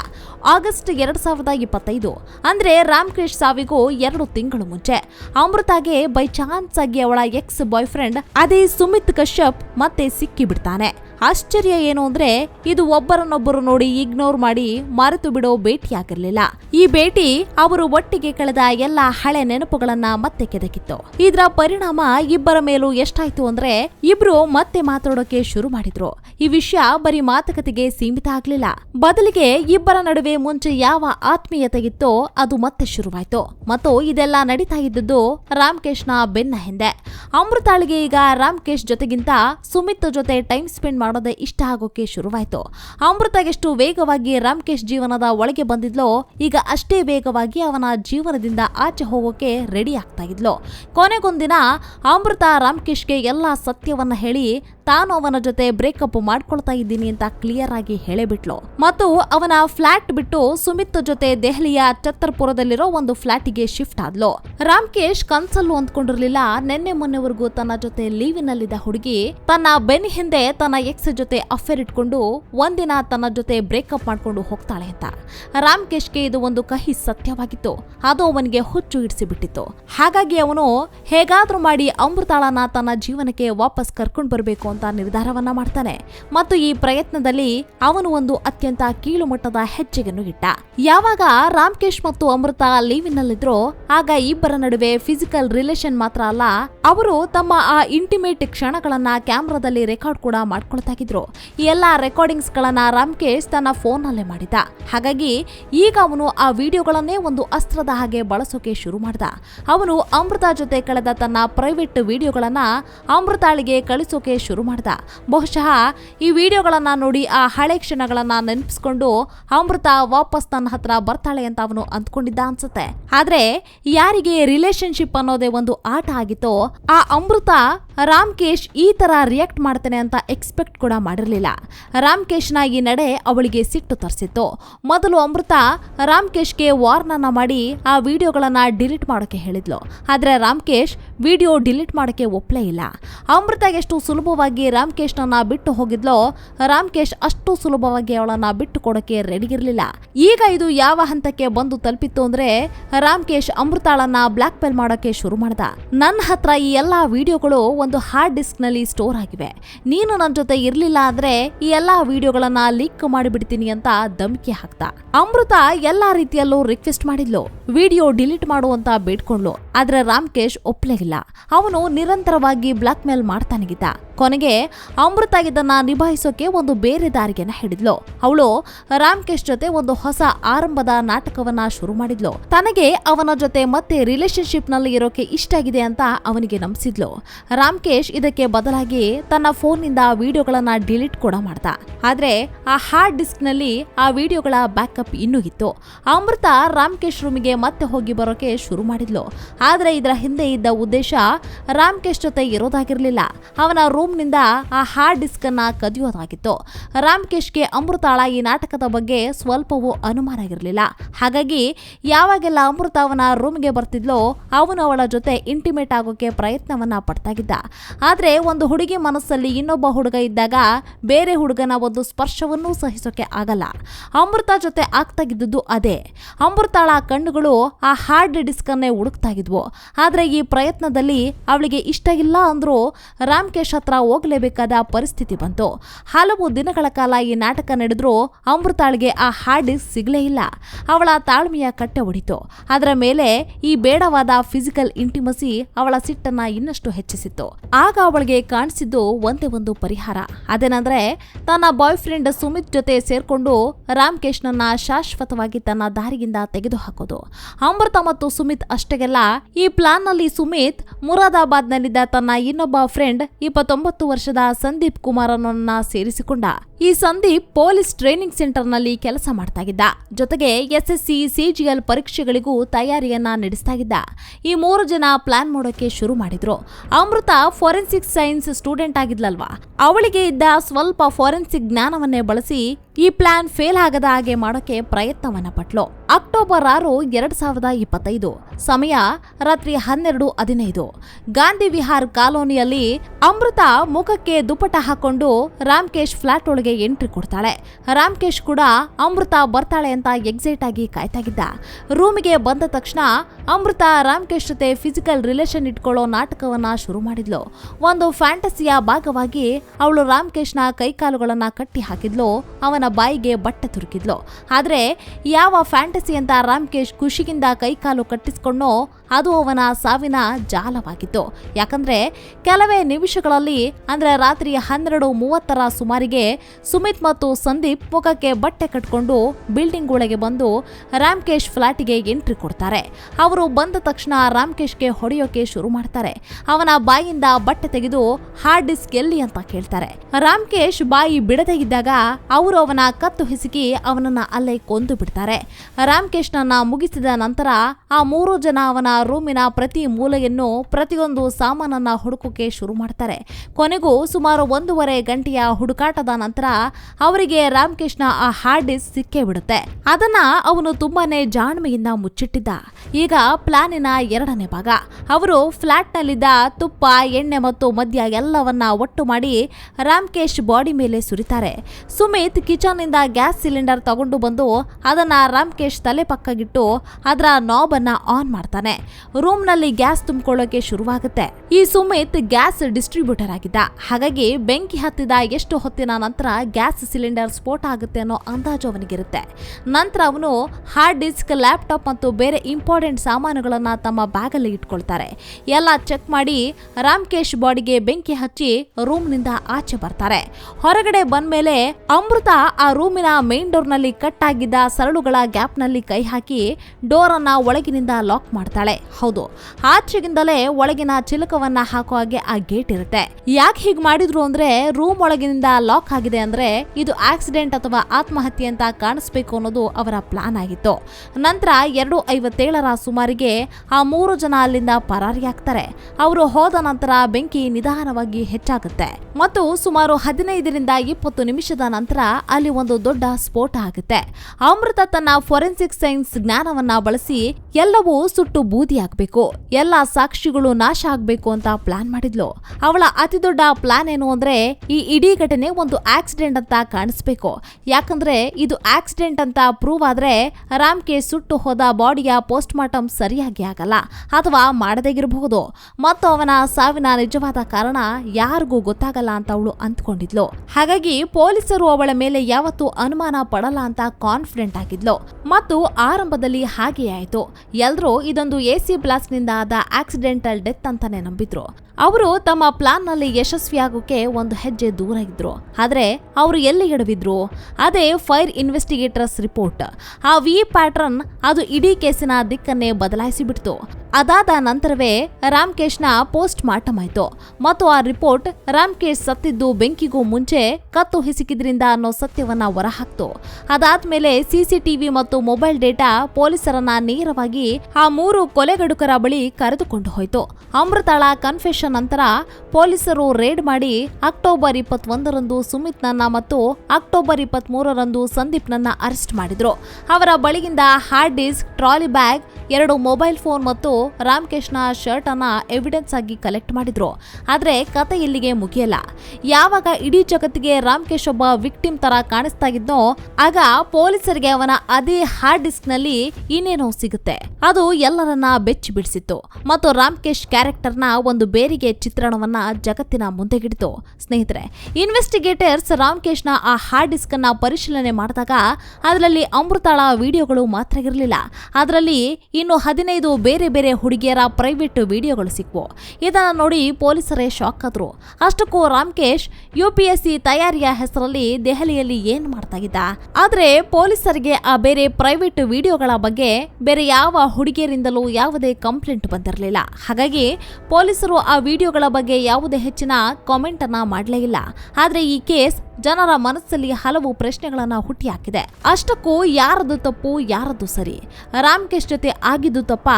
ಆಗಸ್ಟ್ ಎರಡ್ ಸಾವಿರದ ಇಪ್ಪತ್ತೈದು. ಅಂದ್ರೆ ರಾಮ್ಕೇಶ್ ಸಾವಿಗೂ ಎರಡು ತಿಂಗಳು ಮುಂಚೆ. ಅಮೃತಾಗೆ ಬೈ ಚಾನ್ಸ್ ಆಗಿ ಅವಳ ಎಕ್ಸ್ ಬಾಯ್ ಫ್ರೆಂಡ್ ಅದೇ ಸುಮಿತ್ ಕಶ್ಯಪ್ ಮತ್ತೆ ಸಿಕ್ಕಿ ಬಿಡ್ತಾನೆ ಆಶ್ಚರ್ಯ ಏನು ಅಂದ್ರೆ ಇದು ಒಬ್ಬರನ್ನೊಬ್ಬರು ನೋಡಿ ಇಗ್ನೋರ್ ಮಾಡಿ ಮರೆತು ಬಿಡೋ ಭೇಟಿಯಾಗಿರ್ಲಿಲ್ಲ. ಈ ಭೇಟಿ ಅವರು ಒಟ್ಟಿಗೆ ಕಳೆದ ಎಲ್ಲ ಹಳೆ ನೆನಪುಗಳನ್ನ ಮತ್ತೆ ಕೆದಕಿತ್ತು. ಇದರ ಪರಿಣಾಮ ಇಬ್ಬರ ಮೇಲೂ ಎಷ್ಟಾಯ್ತು ಅಂದ್ರೆ ಇಬ್ರು ಮತ್ತೆ ಮಾತಾಡೋಕೆ ಶುರು ಮಾಡಿದ್ರು. ಈ ವಿಷಯ ಬರೀ ಮಾತುಕತೆಗೆ ಸೀಮಿತ ಆಗ್ಲಿಲ್ಲ. ಬದಲಿಗೆ ಇಬ್ಬರ ನಡುವೆ ಮುಂಚೆ ಯಾವ ಆತ್ಮೀಯತೆ ಇತ್ತೋ ಅದು ಮತ್ತೆ ಶುರುವಾಯ್ತು. ಮತ್ತು ಇದೆಲ್ಲ ನಡೀತಾ ಇದ್ದದ್ದು ರಾಮಕೇಶ್ನ ಬೆನ್ನ ಹಿಂದೆ. ಅಮೃತಾಳಿಗೆ ಈಗ ರಾಮಕೇಶ್ ಜೊತೆಗಿಂತ ಸುಮಿತ್ ಜೊತೆ ಟೈಮ್ ಸ್ಪೆಂಡ್ ಮಾಡೋದೇ ಇಷ್ಟ ಆಗೋಕೆ ಶುರುವಾಯ್ತು. ಅಮೃತಗೆಷ್ಟು ವೇಗವಾಗಿ ರಾಮ್ಕೇಶ್ ಜೀವನದ ಒಳಗೆ ಬಂದಿದ್ಲೋ. ಈಗ ಅಷ್ಟೇ ವೇಗವಾಗಿ ಅವನ ಜೀವನದಿಂದ ಆಚೆ ಹೋಗೋಕೆ ರೆಡಿ ಆಗ್ತಾ ಇದ್ಲು. ಕೊನೆಗೊಂದಿನ ಅಮೃತ ರಾಮ್ಕೇಶ್ಗೆ ಎಲ್ಲ ಸತ್ಯವನ್ನ ಹೇಳಿ, ತಾನು ಅವನ ಜೊತೆ ಬ್ರೇಕಪ್ ಮಾಡ್ಕೊಳ್ತಾ ಇದ್ದೀನಿ ಅಂತ ಕ್ಲಿಯರ್ ಆಗಿ ಹೇಳಿಬಿಟ್ಲು. ಮತ್ತು ಅವನ ಫ್ಲಾಟ್ ಬಿಟ್ಟು ಸುಮಿತ್ ಜೊತೆ ದೆಹಲಿಯ ಛತ್ತರ್ಪುರದಲ್ಲಿರೋ ಒಂದು ಫ್ಲಾಟಿಗೆ ಶಿಫ್ಟ್ ಆದ್ಲು. ರಾಮ್ಕೇಶ್ ಕನ್ಸಲ್ಲೂ ಅಂದ್ಕೊಂಡಿರ್ಲಿಲ್ಲ, ನಿನ್ನೆ ಮೊನ್ನೆವರೆಗೂ ತನ್ನ ಜೊತೆ ಲೀವಿನಲ್ಲಿದ್ದ ಹುಡುಗಿ, ತನ್ನ ಬೆನ್ ಹಿಂದೆ ತನ್ನ ಎಕ್ಸ್ ಜೊತೆ ಅಫೇರ್ ಇಟ್ಕೊಂಡು ಒಂದಿನ ತನ್ನ ಜೊತೆ ಬ್ರೇಕಪ್ ಮಾಡ್ಕೊಂಡು ಹೋಗ್ತಾಳೆ ಅಂತ. ರಾಮ್ಕೇಶ್ಗೆ ಇದು ಒಂದು ಕಹಿ ಸತ್ಯವಾಗಿತ್ತು. ಅದು ಅವನಿಗೆ ಹುಚ್ಚು ಇಡಿಸಿಬಿಟ್ಟಿತ್ತು. ಹಾಗಾಗಿ ಅವನು ಹೇಗಾದ್ರೂ ಮಾಡಿ ಅಮೃತಾಳನ ತನ್ನ ಜೀವನಕ್ಕೆ ವಾಪಸ್ ಕರ್ಕೊಂಡು ಬರಬೇಕು ಅಂತ ನಿರ್ಧಾರವನ್ನ ಮಾಡ್ತಾನೆ. ಮತ್ತು ಈ ಪ್ರಯತ್ನದಲ್ಲಿ ಅವನು ಒಂದು ಅತ್ಯಂತ ಕೀಳು ಮಟ್ಟದ ಹೆಜ್ಜೆಯನ್ನು ಇಟ್ಟ. ಯಾವಾಗ ರಾಮಕೇಶ್ ಮತ್ತು ಅಮೃತ ಲೀವಿನಲ್ಲಿದ್ರೋ ಆಗ ಇಬ್ಬರ ನಡುವೆ ಫಿಸಿಕಲ್ ರಿಲೇಶನ್ ಮಾತ್ರ ಅಲ್ಲ, ಅವರು ತಮ್ಮ ಆ ಇಂಟಿಮೇಟ್ ಕ್ಷಣಗಳನ್ನ ಕ್ಯಾಮ್ರಾದಲ್ಲಿ ರೆಕಾರ್ಡ್ ಕೂಡ ಮಾಡ್ಕೊಳ್ತಾ ಇದ್ರು ಈ ಎಲ್ಲ ರೆಕಾರ್ಡಿಂಗ್ಸ್ ಗಳನ್ನ ರಾಮ್ಕೇಶ್ ತನ್ನ ಫೋನ್ ನಲ್ಲೇ ಮಾಡಿದ. ಹಾಗಾಗಿ ಈಗ ಅವನು ಆ ವಿಡಿಯೋಗಳನ್ನೇ ಒಂದು ಅಸ್ತ್ರದ ಹಾಗೆ ಬಳಸೋಕೆ ಶುರು ಮಾಡ್ದ. ಅವನು ಅಮೃತ ಜೊತೆ ಕಳೆದ ತನ್ನ ಪ್ರೈವೇಟ್ ವಿಡಿಯೋಗಳನ್ನ ಅಮೃತಾಳಿಗೆ ಕಳಿಸೋಕೆ ಶುರು ಮಾಡ್ದ. ಬಹುಶಃ ಈ ವಿಡಿಯೋಗಳನ್ನ ನೋಡಿ ಆ ಹಳೆ ಕ್ಷಣಗಳನ್ನ ನೆನಪಿಸ್ಕೊಂಡು ಅಮೃತ ವಾಪಸ್ ತನ್ನ ಹತ್ರ ಬರ್ತಾಳೆ ಅಂತ ಅವನು ಅಂದ್ಕೊಂಡಿದ್ದ ಅನ್ಸುತ್ತೆ. ಆದ್ರೆ ಯಾರಿಗೆ ರಿಲೇಶನ್ಶಿಪ್ ಅನ್ನೋದೇ ಒಂದು ಆಟ ಆಗಿತ್ತೋ, ಆ ಅಮೃತ ರಾಮ್ಕೇಶ್ ಈ ತರ ರಿಯಾಕ್ಟ್ ಮಾಡ್ತಾನೆ ಅಂತ ಎಕ್ಸ್ಪೆಕ್ಟ್ ಕೂಡ ಮಾಡಿರಲಿಲ್ಲ. ರಾಮ್ಕೇಶ್ನ ಈ ನಡೆ ಅವಳಿಗೆ ಸಿಟ್ಟು ತರಿಸಿತ್ತು. ಮೊದಲು ಅಮೃತ ರಾಮ್ಕೇಶ್ಗೆ ವಾರ್ನನ್ನ ಮಾಡಿ ಆ ವಿಡಿಯೋಗಳನ್ನ ಡಿಲೀಟ್ ಮಾಡೋಕೆ ಹೇಳಿದ್ಲು. ಆದರೆ ರಾಮ್ಕೇಶ್ ವಿಡಿಯೋ ಡಿಲೀಟ್ ಮಾಡೋಕೆ ಒಪ್ಪಲೇ ಇಲ್ಲ. ಅಮೃತ ಎಷ್ಟು ಸುಲಭವಾಗಿ ರಾಮ್ಕೇಶ್ನನ್ನ ಬಿಟ್ಟು ಹೋಗಿದ್ಲೋ, ರಾಮ್ಕೇಶ್ ಅಷ್ಟು ಸುಲಭವಾಗಿ ಅವಳನ್ನ ಬಿಟ್ಟು ಕೊಡೋಕ್ಕೆ ರೆಡಿ ಇರಲಿಲ್ಲ. ಈಗ ಇದು ಯಾವ ಹಂತಕ್ಕೆ ಬಂದು ತಲುಪಿತ್ತು ಅಂದ್ರೆ, ರಾಮ್ಕೇಶ್ ಅಮೃತಾಳನ್ನ ಬ್ಲಾಕ್ ಮೇಲ್ ಮಾಡೋಕೆ ಶುರು ಮಾಡ್ದ. ನನ್ನ ಹತ್ರ ಈ ಎಲ್ಲಾ ವಿಡಿಯೋಗಳು ಒಂದು ಹಾರ್ಡ್ ಡಿಸ್ಕ್ನಲ್ಲಿ ಸ್ಟೋರ್ ಆಗಿವೆ. ನೀನು ನನ್ನ ಜೊತೆ ಇರಲಿಲ್ಲ ಅಂದ್ರೆ ಈ ಎಲ್ಲಾ ವಿಡಿಯೋಗಳನ್ನು ಲೀಕ್ ಮಾಡಿಬಿಡ್ತೀನಿ ಅಂತ ಧಮಕಿ ಹಾಕ್ತಾ. ಅಮೃತ ಎಲ್ಲ ರೀತಿಯಲ್ಲೂ ರಿಕ್ವೆಸ್ಟ್ ಮಾಡಿದ್ಲು. ವಿಡಿಯೋ ಡಿಲೀಟ್ ಮಾಡುವಂತ ಬೇಡ್ಕೊಂಡ್ಲು ಆದ್ರೆ ರಾಮ್ಕೇಶ್ ಒಪ್ಪಲೇ ಇಲ್ಲ. ಅವನು ನಿರಂತರವಾಗಿ ಬ್ಲಾಕ್ ಮೇಲ್ ಮಾಡ್ತಾನಿಗಿದ್ದ ಕೊನೆಗೆ ಅಮೃತ ಇದನ್ನ ನಿಭಾಯಿಸೋಕೆ ಒಂದು ಬೇರೆ ದಾರಿಗೆನ ಹಿಡಿದ್ಲು. ಅವಳು ರಾಮ್ಕೇಶ್ ಜೊತೆ ಒಂದು ಹೊಸ ಆರಂಭದ ನಾಟಕವನ್ನ ಶುರು ಮಾಡಿದ್ಲು. ತನಗೆ ಅವನ ಜೊತೆ ಮತ್ತೆ ರಿಲೇಶನ್ಶಿಪ್ನಲ್ಲಿ ಇರೋಕೆ ಇಷ್ಟ ಆಗಿದೆ ಅಂತ ಅವನಿಗೆ ನಂಬಿಸಿದ್ಲು. ರಾಮ್ಕೇಶ್ ಇದಕ್ಕೆ ಬದಲಾಗಿ ತನ್ನ ಫೋನ್ನಿಂದ ವಿಡಿಯೋಗಳನ್ನ ಡಿಲೀಟ್ ಕೂಡ ಮಾಡ್ದ. ಆದ್ರೆ ಆ ಹಾರ್ಡ್ ಡಿಸ್ಕ್ನಲ್ಲಿ ಆ ವಿಡಿಯೋಗಳ ಬ್ಯಾಕಪ್ ಇನ್ನೂ ಇತ್ತು. ಅಮೃತ ರಾಮ್ಕೇಶ್ ರೂಮಿಗೆ ಮತ್ತೆ ಹೋಗಿ ಬರೋಕೆ ಶುರು ಮಾಡಿದ್ಲು. ಆದ್ರೆ ಇದರ ಹಿಂದೆ ಇದ್ದ ಉದ್ದೇಶ ರಾಮ್ಕೇಶ್ ಜೊತೆ ಇರೋದಾಗಿರ್ಲಿಲ್ಲ. ಅವನ ರೂಮ್ನಿಂದ ಆ ಹಾರ್ಡ್ ಡಿಸ್ಕ್ ಅನ್ನ ಕದಿಯೋದಾಗಿತ್ತು. ರಾಮ್ಕೇಶ್ಗೆ ಅಮೃತಾಳ ಈ ನಾಟಕದ ಬಗ್ಗೆ ಸ್ವಲ್ಪವೂ ಅನುಮಾನ ಇರಲಿಲ್ಲ. ಹಾಗಾಗಿ ಯಾವಾಗೆಲ್ಲ ಅಮೃತ ಅವನ ರೂಮ್ಗೆ ಬರ್ತಿದ್ಲೋ ಅವನು ಅವಳ ಜೊತೆ ಇಂಟಿಮೇಟ್ ಆಗೋಕೆ ಪ್ರಯತ್ನವನ್ನ ಪಡ್ತಾಗಿದ್ದ. ಆದ್ರೆ ಒಂದು ಹುಡುಗಿ ಮನಸ್ಸಲ್ಲಿ ಇನ್ನೊಬ್ಬ ಹುಡುಗ ಇದ್ದಾಗ ಬೇರೆ ಹುಡುಗನ ಒಂದು ಸ್ಪರ್ಶವನ್ನೂ ಸಹಿಸೋಕೆ ಆಗಲ್ಲ. ಅಮೃತ ಜೊತೆ ಆಗ್ತಾಗಿದ್ದುದು ಅದೇ. ಅಮೃತಾಳ ಕಣ್ಣುಗಳು ಆ ಹಾರ್ಡ್ ಡಿಸ್ಕ್ ಅನ್ನೇ ಹುಡುಕ್ತಾಗಿದ್ವು ಆದ್ರೆ ಈ ಪ್ರಯತ್ನದಲ್ಲಿ ಅವಳಿಗೆ ಇಷ್ಟ ಇಲ್ಲ ಅಂದ್ರೂ ರಾಮ್ಕೇಶ್ ಹತ್ರ ಹೋಗ್ಲೇಬೇಕಾದ ಪರಿಸ್ಥಿತಿ ಬಂತು. ಹಲವು ದಿನಗಳ ಕಾಲ ಈ ನಾಟಕ ನಡೆದರೂ ಅಮೃತಾಳ್ಗೆ ಆ ಡಿಸ್ಕ್ ಸಿಗ್ಲೇ ಇಲ್ಲ. ಅವಳ ತಾಳ್ಮೆಯ ಕಟ್ಟೆ ಒಡಿತು. ಅದರ ಮೇಲೆ ಈ ಬೇಡವಾದ ಫಿಸಿಕಲ್ ಇಂಟಿಮಸಿ ಅವಳ ಸಿಟ್ಟನ್ನ ಇನ್ನಷ್ಟು ಹೆಚ್ಚಿಸಿತ್ತು. ಆಗ ಅವಳಿಗೆ ಕಾಣಿಸಿದ್ದು ಒಂದೇ ಒಂದು ಪರಿಹಾರ. ಅದೇನಂದ್ರೆ, ತನ್ನ ಬಾಯ್ ಫ್ರೆಂಡ್ ಸುಮಿತ್ ಜೊತೆ ಸೇರ್ಕೊಂಡು ರಾಮಕೇಶ್ನನ್ನ ಶಾಶ್ವತವಾಗಿ ತನ್ನ ದಾರಿಯಿಂದ ತೆಗೆದುಹಾಕೋದು. ಅಮೃತ ಮತ್ತು ಸುಮಿತ್ ಅಷ್ಟೆಗೆಲ್ಲ ಈ ಪ್ಲಾನ್ನಲ್ಲಿ ಸುಮಿತ್ ಮುರಾದಾಬಾದ್ನಲ್ಲಿದ್ದ ತನ್ನ ಇನ್ನೊಬ್ಬ ಫ್ರೆಂಡ್ ಇಪ್ಪತ್ತೊಂಬತ್ತು ವರ್ಷದ ಸಂದೀಪ್ ಕುಮಾರನನ್ನ ಸೇರಿಸಿಕೊಂಡ. ಈ ಸಂದೀಪ್ ಪೊಲೀಸ್ ಟ್ರೈನಿಂಗ್ ಸೆಂಟರ್ನಲ್ಲಿ ಕೆಲಸ ಮಾಡ್ತಾಗಿದ್ದ. ಜೊತೆಗೆ ಎಸ್ಎಸ್ಸಿ ಸಿಜಿಎಲ್ ಪರೀಕ್ಷೆಗಳಿಗೂ ತಯಾರಿಯನ್ನ ನಡೆಸ್ತಾಗಿದ್ದ. ಈ ಮೂರು ಜನ ಪ್ಲಾನ್ ಮಾಡೋಕೆ ಶುರು ಮಾಡಿದ್ರು. ಅಮೃತ ಫೋರೆನ್ಸಿಕ್ ಸೈನ್ಸ್ ಸ್ಟೂಡೆಂಟ್ ಆಗಿದ್ಲಲ್ವಾ? ಅವಳಿಗೆ ಇದ್ದ ಸ್ವಲ್ಪ ಫೋರೆನ್ಸಿಕ್ ಜ್ಞಾನವನ್ನೇ ಬಳಸಿ ಈ ಪ್ಲಾನ್ ಫೇಲ್ ಆಗದ ಹಾಗೆ ಮಾಡೋಕೆ ಪ್ರಯತ್ನವನ್ನ ಪಟ್ಲು. ಅಕ್ಟೋಬರ್ ಆರು ಎರಡ್ ಸಾವಿರದ ಇಪ್ಪತ್ತೈದು. ಸಮಯ ರಾತ್ರಿ ಹನ್ನೆರಡು ಹದಿನೈದು. ಗಾಂಧಿ ವಿಹಾರ್ ಕಾಲೋನಿಯಲ್ಲಿ ಅಮೃತ ಮುಖಕ್ಕೆ ದುಪ್ಪಟ ಹಾಕೊಂಡು ರಾಮ್ಕೇಶ್ ಫ್ಲಾಟ್ ಒಳಗೆ ಎಂಟ್ರಿ ಕೊಡ್ತಾಳೆ. ರಾಮ್ಕೇಶ್ ಕೂಡ ಅಮೃತ ಬರ್ತಾಳೆ ಅಂತ ಎಕ್ಸೈಟ್ ಆಗಿ ಕಾಯ್ತಾಗಿದ್ದ. ರೂಮಿಗೆ ಬಂದ ತಕ್ಷಣ ಅಮೃತ ರಾಮ್ಕೇಶ್ ಜೊತೆ ಫಿಸಿಕಲ್ ರಿಲೇಷನ್ ಇಟ್ಕೊಳ್ಳೋ ನಾಟಕವನ್ನ ಶುರು ಮಾಡಿದ್ಲು. ಒಂದು ಫ್ಯಾಂಟಸಿಯ ಭಾಗವಾಗಿ ಅವಳು ರಾಮ್ಕೇಶ್ನ ಕೈಕಾಲುಗಳನ್ನ ಕಟ್ಟಿ ಹಾಕಿದ್ಲು. ಅವನ ಬಾಯಿಗೆ ಬಟ್ಟೆ ತುರುಕಿದ್ಲು. ಆದರೆ ಯಾವ ಫ್ಯಾಂಟಸಿ ಅಂತ ರಾಮ್ಕೇಶ್ ಖುಷಿಗಿಂದ ಕೈಕಾಲು ಕಟ್ಟಿಸ್ಕೊಂಡೋ ಅದು ಅವನ ಸಾವಿನ ಜಾಲವಾಗಿತ್ತು. ಯಾಕಂದ್ರೆ ಕೆಲವೇ ನಿಮಿಷಗಳಲ್ಲಿ, ಅಂದ್ರೆ ರಾತ್ರಿ ಹನ್ನೆರಡು ಮೂವತ್ತರ ಸುಮಾರಿಗೆ, ಸುಮಿತ್ ಮತ್ತು ಸಂದೀಪ್ ಮುಖಕ್ಕೆ ಬಟ್ಟೆ ಕಟ್ಕೊಂಡು ಬಿಲ್ಡಿಂಗ್ ಒಳಗೆ ಬಂದು ರಾಮ್ಕೇಶ್ ಫ್ಲಾಟ್ಗೆ ಎಂಟ್ರಿ ಕೊಡ್ತಾರೆ. ಅವರು ಬಂದ ತಕ್ಷಣ ರಾಮ್ಕೇಶ್ಗೆ ಹೊಡೆಯೋಕೆ ಶುರು ಮಾಡ್ತಾರೆ. ಅವನ ಬಾಯಿಂದ ಬಟ್ಟೆ ತೆಗೆದು ಹಾರ್ಡ್ ಡಿಸ್ಕ್ ಎಲ್ಲಿ ಅಂತ ಕೇಳ್ತಾರೆ. ರಾಮ್ಕೇಶ್ ಬಾಯಿ ಬಿಡದೆ ಇದ್ದಾಗ ಅವರು ಅವನ ಕತ್ತು ಹಿಸುಕಿ ಅವನನ್ನ ಅಲ್ಲೇ ಕೊಂದು ಬಿಡ್ತಾರೆ. ರಾಮ್ಕೇಶ್ನನ್ನ ಮುಗಿಸಿದ ನಂತರ ಆ ಮೂರು ಜನ ಅವನ ರೂಮಿನ ಪ್ರತಿ ಮೂಲೆಯನ್ನು ಪ್ರತಿಯೊಂದು ಸಾಮಾನನ್ನ ಹುಡುಕೋಕೆ ಶುರು ಮಾಡ್ತಾರೆ. ಕೊನೆಗೂ ಸುಮಾರು ಒಂದೂವರೆ ಗಂಟೆಯ ಹುಡುಕಾಟದ ನಂತರ ಅವರಿಗೆ ರಾಮಕೃಷ್ಣ ಆ ಹಾರ್ಡ್ ಡಿಸ್ಕ್ ಸಿಕ್ಕೇ ಬಿಡುತ್ತೆ. ಅದನ್ನ ಅವನು ತುಂಬಾನೇ ಜಾಣ್ಮೆಯಿಂದ ಮುಚ್ಚಿಟ್ಟಿದ್ದ. ಈಗ ಪ್ಲಾನಿನ ಎರಡನೇ ಭಾಗ. ಅವರು ಫ್ಲಾಟ್ನಲ್ಲಿದ್ದ ತುಪ್ಪ, ಎಣ್ಣೆ ಮತ್ತು ಮದ್ಯ ಎಲ್ಲವನ್ನ ಒಟ್ಟು ಮಾಡಿ ರಾಮಕೇಶ್ ಬಾಡಿ ಮೇಲೆ ಸುರಿತಾರೆ. ಸುಮಿತ್ ಕಿಚನ್ನಿಂದ ಗ್ಯಾಸ್ ಸಿಲಿಂಡರ್ ತಗೊಂಡು ಬಂದು ಅದನ್ನ ರಾಮಕೇಶ್ ತಲೆ ಪಕ್ಕಗಿಟ್ಟು ಅದರ ನಾಬ್ ಅನ್ನ ಆನ್ ಮಾಡ್ತಾನೆ. ರೂಮ್ನಲ್ಲಿ ಗ್ಯಾಸ್ ತುಂಬಿಕೊಳ್ಳೋಕೆ ಶುರುವಾಗುತ್ತೆ. ಈ ಸುಮಿತ್ ಗ್ಯಾಸ್ ಡಿಸ್ಟ್ರಿಬ್ಯೂಟರ್ ಆಗಿದ್ದ. ಹಾಗಾಗಿ ಬೆಂಕಿ ಹತ್ತಿದ ಎಷ್ಟು ಹೊತ್ತಿನ ನಂತರ ಗ್ಯಾಸ್ ಸಿಲಿಂಡರ್ ಸ್ಫೋಟ ಆಗುತ್ತೆ ಅನ್ನೋ ಅಂದಾಜು ಅವನಿಗಿರುತ್ತೆ. ನಂತರ ಅವನು ಹಾರ್ಡ್ ಡಿಸ್ಕ್, ಲ್ಯಾಪ್ಟಾಪ್ ಮತ್ತು ಬೇರೆ ಇಂಪಾರ್ಟೆಂಟ್ ಸಾಮಾನುಗಳನ್ನ ತಮ್ಮ ಬ್ಯಾಗಲ್ಲಿ ಇಟ್ಕೊಳ್ತಾರೆ. ಎಲ್ಲ ಚೆಕ್ ಮಾಡಿ ರಾಮ್ಕೇಶ್ ಬಾಡಿಗೆ ಬೆಂಕಿ ಹಚ್ಚಿ ರೂಮ್ನಿಂದ ಆಚೆ ಬರ್ತಾರೆ. ಹೊರಗಡೆ ಬಂದ್ಮೇಲೆ ಅಮೃತ ಆ ರೂಮಿನ ಮೇನ್ ಡೋರ್ನಲ್ಲಿ ಕಟ್ ಆಗಿದ್ದ ಸರಳುಗಳ ಗ್ಯಾಪ್ನಲ್ಲಿ ಕೈ ಹಾಕಿ ಡೋರ್ ಅನ್ನ ಒಳಗಿನಿಂದ ಲಾಕ್ ಮಾಡ್ತಾಳೆ. ಹೌದು. ಆಚೆಗಿಂದಲೇ ಒಳಗಿನ ಚಿಲಕವನ್ನ ಹಾಕೋ ಹಾಗೆ ಆ ಗೇಟ್ ಇರುತ್ತೆ. ಯಾಕೆ ಹೀಗೆ ಮಾಡಿದ್ರು ಅಂದ್ರೆ ರೂಮ್ ಒಳಗಿನಿಂದ ಲಾಕ್ ಆಗಿದೆ ಅಂದ್ರೆ ಇದು ಆಕ್ಸಿಡೆಂಟ್ ಅಥವಾ ಆತ್ಮಹತ್ಯೆ ಅಂತ ಕಾಣಿಸ್ಬೇಕು ಅನ್ನೋದು ಅವರ ಪ್ಲಾನ್ ಆಗಿತ್ತು. ನಂತರ ಎರಡು ಐವತ್ತೇಳರ ಸುಮಾರಿಗೆ ಆ ಮೂರು ಜನ ಅಲ್ಲಿಂದ ಪರಾರಿಯಾಗ್ತಾರೆ ಅವರು ಹೋದ ನಂತರ ಬೆಂಕಿ ನಿಧಾನವಾಗಿ ಹೆಚ್ಚಾಗುತ್ತೆ. ಮತ್ತು ಸುಮಾರು ಹದಿನೈದರಿಂದ ಇಪ್ಪತ್ತು ನಿಮಿಷದ ನಂತರ ಅಲ್ಲಿ ಒಂದು ದೊಡ್ಡ ಸ್ಫೋಟ ಆಗುತ್ತೆ. ಅಮೃತ ತನ್ನ ಫೊರೆನ್ಸಿಕ್ ಸೈನ್ಸ್ ಜ್ಞಾನವನ್ನ ಬಳಸಿ ಎಲ್ಲವೂ ಸುಟ್ಟು ಬೂದಿಯಾಗಬೇಕು ಎಲ್ಲ ಸಾಕ್ಷಿಗಳು ನಾಶ ಆಗಬೇಕು ಅಂತ ಪ್ಲಾನ್ ಮಾಡಿದ್ಲು. ಅವಳ ಅತಿ ದೊಡ್ಡ ಪ್ಲಾನ್ ಏನು ಅಂದ್ರೆ ಈ ಇಡೀ ಘಟನೆ ಒಂದು ಆಕ್ಸಿಡೆಂಟ್ ಅಂತ ಕಾಣಿಸ್ಬೇಕು. ಯಾಕಂದ್ರೆ ಇದು ಆಕ್ಸಿಡೆಂಟ್ ಅಂತ ಪ್ರೂವ್ ಆದ್ರೆ ರಾಮ್ಗೆ ಸುಟ್ಟು ಹೋದ ಬಾಡಿಯ ಪೋಸ್ಟ್ ಮಾರ್ಟಮ್ ಸರಿಯಾಗಿ ಆಗಲ್ಲ. ಅಥವಾ ಮಾಡದೇಗಿರಬಹುದು ಮತ್ತು ಅವನ ಸಾವಿನ ನಿಜವಾದ ಕಾರಣ ಯಾರಿಗೂ ಗೊತ್ತಾಗಲ್ಲ ಅಂತ ಅವಳು ಅಂದ್ಕೊಂಡಿದ್ಲು. ಹಾಗಾಗಿ ಪೊಲೀಸರು ಅವಳ ಮೇಲೆ ಯಾವತ್ತೂ ಅನುಮಾನ ಪಡಲ್ಲ ಅಂತ ಕಾನ್ಫಿಡೆಂಟ್ ಆಗಿದ್ಲು. ಮತ್ತು ಆರಂಭದಲ್ಲಿ ಹಾಗೆಯೇ ಆಯ್ತು. ಎಲ್ರೂ ಇದೊಂದು ಎ ಸಿ ಬ್ಲಾಸ್ಟ್ನಿಂದ ಆದ ಆಕ್ಸಿಡೆಂಟಲ್ ಡೆತ್ ಅಂತಾನೆ ನಂಬಿದ್ರು. ಅವರು ತಮ್ಮ ಪ್ಲಾನ್ನಲ್ಲಿ ಯಶಸ್ವಿಯಾಗೋಕೆ ಒಂದು ಹೆಜ್ಜೆ ದೂರ ಇದ್ರು. ಆದ್ರೆ ಅವರು ಎಲ್ಲಿ ಎಡವಿದ್ರು? ಅದೇ ಫೈರ್ ಇನ್ವೆಸ್ಟಿಗೇಟರ್ಸ್ ರಿಪೋರ್ಟ್. ಆ ವಿ ಪ್ಯಾಟರ್ನ್ ಅದು ಇಡೀ ಕೇಸಿನ ದಿಕ್ಕನ್ನೇ ಬದಲಾಯಿಸಿ ಬಿಡ್ತು ಅದಾದ ನಂತರವೇ ರಾಮ್ಕೇಶ್ನ ಪೋಸ್ಟ್ ಮಾರ್ಟಮ್ ಆಯ್ತು. ಮತ್ತು ಆ ರಿಪೋರ್ಟ್ ರಾಮ್ಕೇಶ್ ಸತ್ತಿದ್ದು ಬೆಂಕಿಗೂ ಮುಂಚೆ ಕತ್ತು ಹಿಸುಕಿದ್ರಿಂದ ಅನ್ನೋ ಸತ್ಯವನ್ನ ಹೊರಹಾಕ್ತು. ಅದಾದ್ಮೇಲೆ ಸಿಸಿಟಿವಿ ಮತ್ತು ಮೊಬೈಲ್ ಡೇಟಾ ಪೊಲೀಸರನ್ನ ನೇರವಾಗಿ ಆ ಮೂರು ಕೊಲೆಗಡುಕರ ಬಳಿ ಕರೆದುಕೊಂಡು ಹೋಯ್ತು. ಅಮೃತಾಳ ಕನ್ಫೆಷನ್ ನಂತರ ಪೊಲೀಸರು ರೇಡ್ ಮಾಡಿ ಅಕ್ಟೋಬರ್ ಇಪ್ಪತ್ತೊಂದರಂದು ಸುಮಿತ್ನನ್ನ ಮತ್ತು ಅಕ್ಟೋಬರ್ ಇಪ್ಪತ್ತ್ ಮೂರರಂದು ಸಂದೀಪ್ನನ್ನ ಅರೆಸ್ಟ್ ಮಾಡಿದ್ರು. ಅವರ ಬಳಿಯಿಂದ ಹಾರ್ಡ್ ಡಿಸ್ಕ್, ಟ್ರಾಲಿ ಬ್ಯಾಗ್, ಎರಡು ಮೊಬೈಲ್ ಫೋನ್ ಮತ್ತು ರಾಮ್ಕೇಶ್ನ ಶರ್ಟ್ ಅನ್ನ ಎವಿಡೆನ್ಸ್ ಆಗಿ ಕಲೆಕ್ಟ್ ಮಾಡಿದ್ರು. ಆದರೆ ಕತೆ ಇಲ್ಲಿಗೆ ಮುಗಿಯಲ್ಲ. ಯಾವಾಗ ಇಡೀ ಜಗತ್ತಿಗೆ ರಾಮ್ಕೇಶ್ ಒಬ್ಬ ವಿಕ್ಟಿಮ್ ತರ ಕಾಣಿಸ್ತಾ ಇದ್ನೋ, ಆಗ ಪೊಲೀಸರಿಗೆ ಅವನ ಅದೇ ಹಾರ್ಡ್ ಡಿಸ್ಕ್ನಲ್ಲಿ ಇನ್ನೇನೋ ಸಿಗುತ್ತೆ. ಅದು ಎಲ್ಲರನ್ನ ಬೆಚ್ಚಿ ಬಿಡಿಸಿತ್ತು ಮತ್ತು ರಾಮಕೇಶ್ ಕ್ಯಾರೆಕ್ಟರ್ನ ಒಂದು ಬೇರಿಗೆ ಚಿತ್ರಣವನ್ನ ಜಗತ್ತಿನ ಮುಂದೆಗಿಡಿತು. ಸ್ನೇಹಿತರೆ, ಇನ್ವೆಸ್ಟಿಗೇಟರ್ಸ್ ರಾಮ್ಕೇಶ್ನ ಆ ಹಾರ್ಡ್ ಡಿಸ್ಕ್ ಅನ್ನ ಪರಿಶೀಲನೆ ಮಾಡಿದಾಗ ಅದರಲ್ಲಿ ಅಮೃತಾಳ ವಿಡಿಯೋಗಳು ಮಾತ್ರ ಇರಲಿಲ್ಲ. ಅದರಲ್ಲಿ ಇನ್ನು ಹದಿನೈದು ಬೇರೆ ಬೇರೆ ಹುಡುಗಿಯರ ಪ್ರೈವೇಟ್ ವಿಡಿಯೋಗಳು ಸಿಕ್ವು. ಇದನ್ನ ನೋಡಿ ಪೊಲೀಸರೇ ಶಾಕ್ ಆದ್ರು. ಅಷ್ಟಕ್ಕೂ Ramkesh U P S C ತಯಾರಿಯ ಹೆಸರಲ್ಲಿ ದೆಹಲಿಯಲ್ಲಿ ಏನ್ ಮಾಡ್ತಾ ಇದ್ದ? ಆದ್ರೆ ಪೊಲೀಸರಿಗೆ ಆ ಬೇರೆ ಪ್ರೈವೇಟ್ ವಿಡಿಯೋಗಳ ಬಗ್ಗೆ ಬೇರೆ ಯಾವ ಹುಡುಗಿಯರಿಂದಲೂ ಯಾವುದೇ ಕಂಪ್ಲೇಂಟ್ ಬಂದಿರಲಿಲ್ಲ. ಹಾಗಾಗಿ ಪೊಲೀಸರು ಆ ವಿಡಿಯೋಗಳ ಬಗ್ಗೆ ಯಾವುದೇ ಹೆಚ್ಚಿನ ಕಾಮೆಂಟ್ ಅನ್ನ ಮಾಡಲೇ ಇಲ್ಲ. ಆದ್ರೆ ಈ ಕೇಸ್ ಜನರ ಮನಸ್ಸಲ್ಲಿ ಹಲವು ಪ್ರಶ್ನೆಗಳನ್ನ ಹುಟ್ಟಿಹಾಕಿದೆ. ಅಷ್ಟಕ್ಕೂ ಯಾರದು ತಪ್ಪು, ಯಾರದು ಸರಿ? ರಾಮ್ಕೇಶ್ ಜೊತೆ ಆಗಿದ್ದು ತಪ್ಪ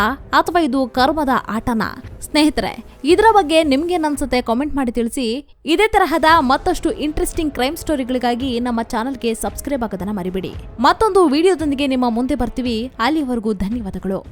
ಅಥವಾ ಇದು ಕರ್ಮದ ಆಟನ? ಸ್ನೇಹಿತರೆ, ಇದರ ಬಗ್ಗೆ ನಿಮ್ಗೇನನ್ಸುತ್ತೆ ಕಾಮೆಂಟ್ ಮಾಡಿ ತಿಳಿಸಿ. ಇದೇ ತರಹದ ಮತ್ತಷ್ಟು ಇಂಟ್ರೆಸ್ಟಿಂಗ್ ಕ್ರೈಮ್ ಸ್ಟೋರಿಗಳಿಗಾಗಿ ನಮ್ಮ ಚಾನಲ್ಗೆ ಸಬ್ಸ್ಕ್ರೈಬ್ ಆಗೋದನ್ನ ಮರಿಬೇಡಿ. ಮತ್ತೊಂದು ವಿಡಿಯೋದೊಂದಿಗೆ ನಿಮ್ಮ ಮುಂದೆ ಬರ್ತೀವಿ. ಅಲ್ಲಿವರೆಗೂ ಧನ್ಯವಾದಗಳು.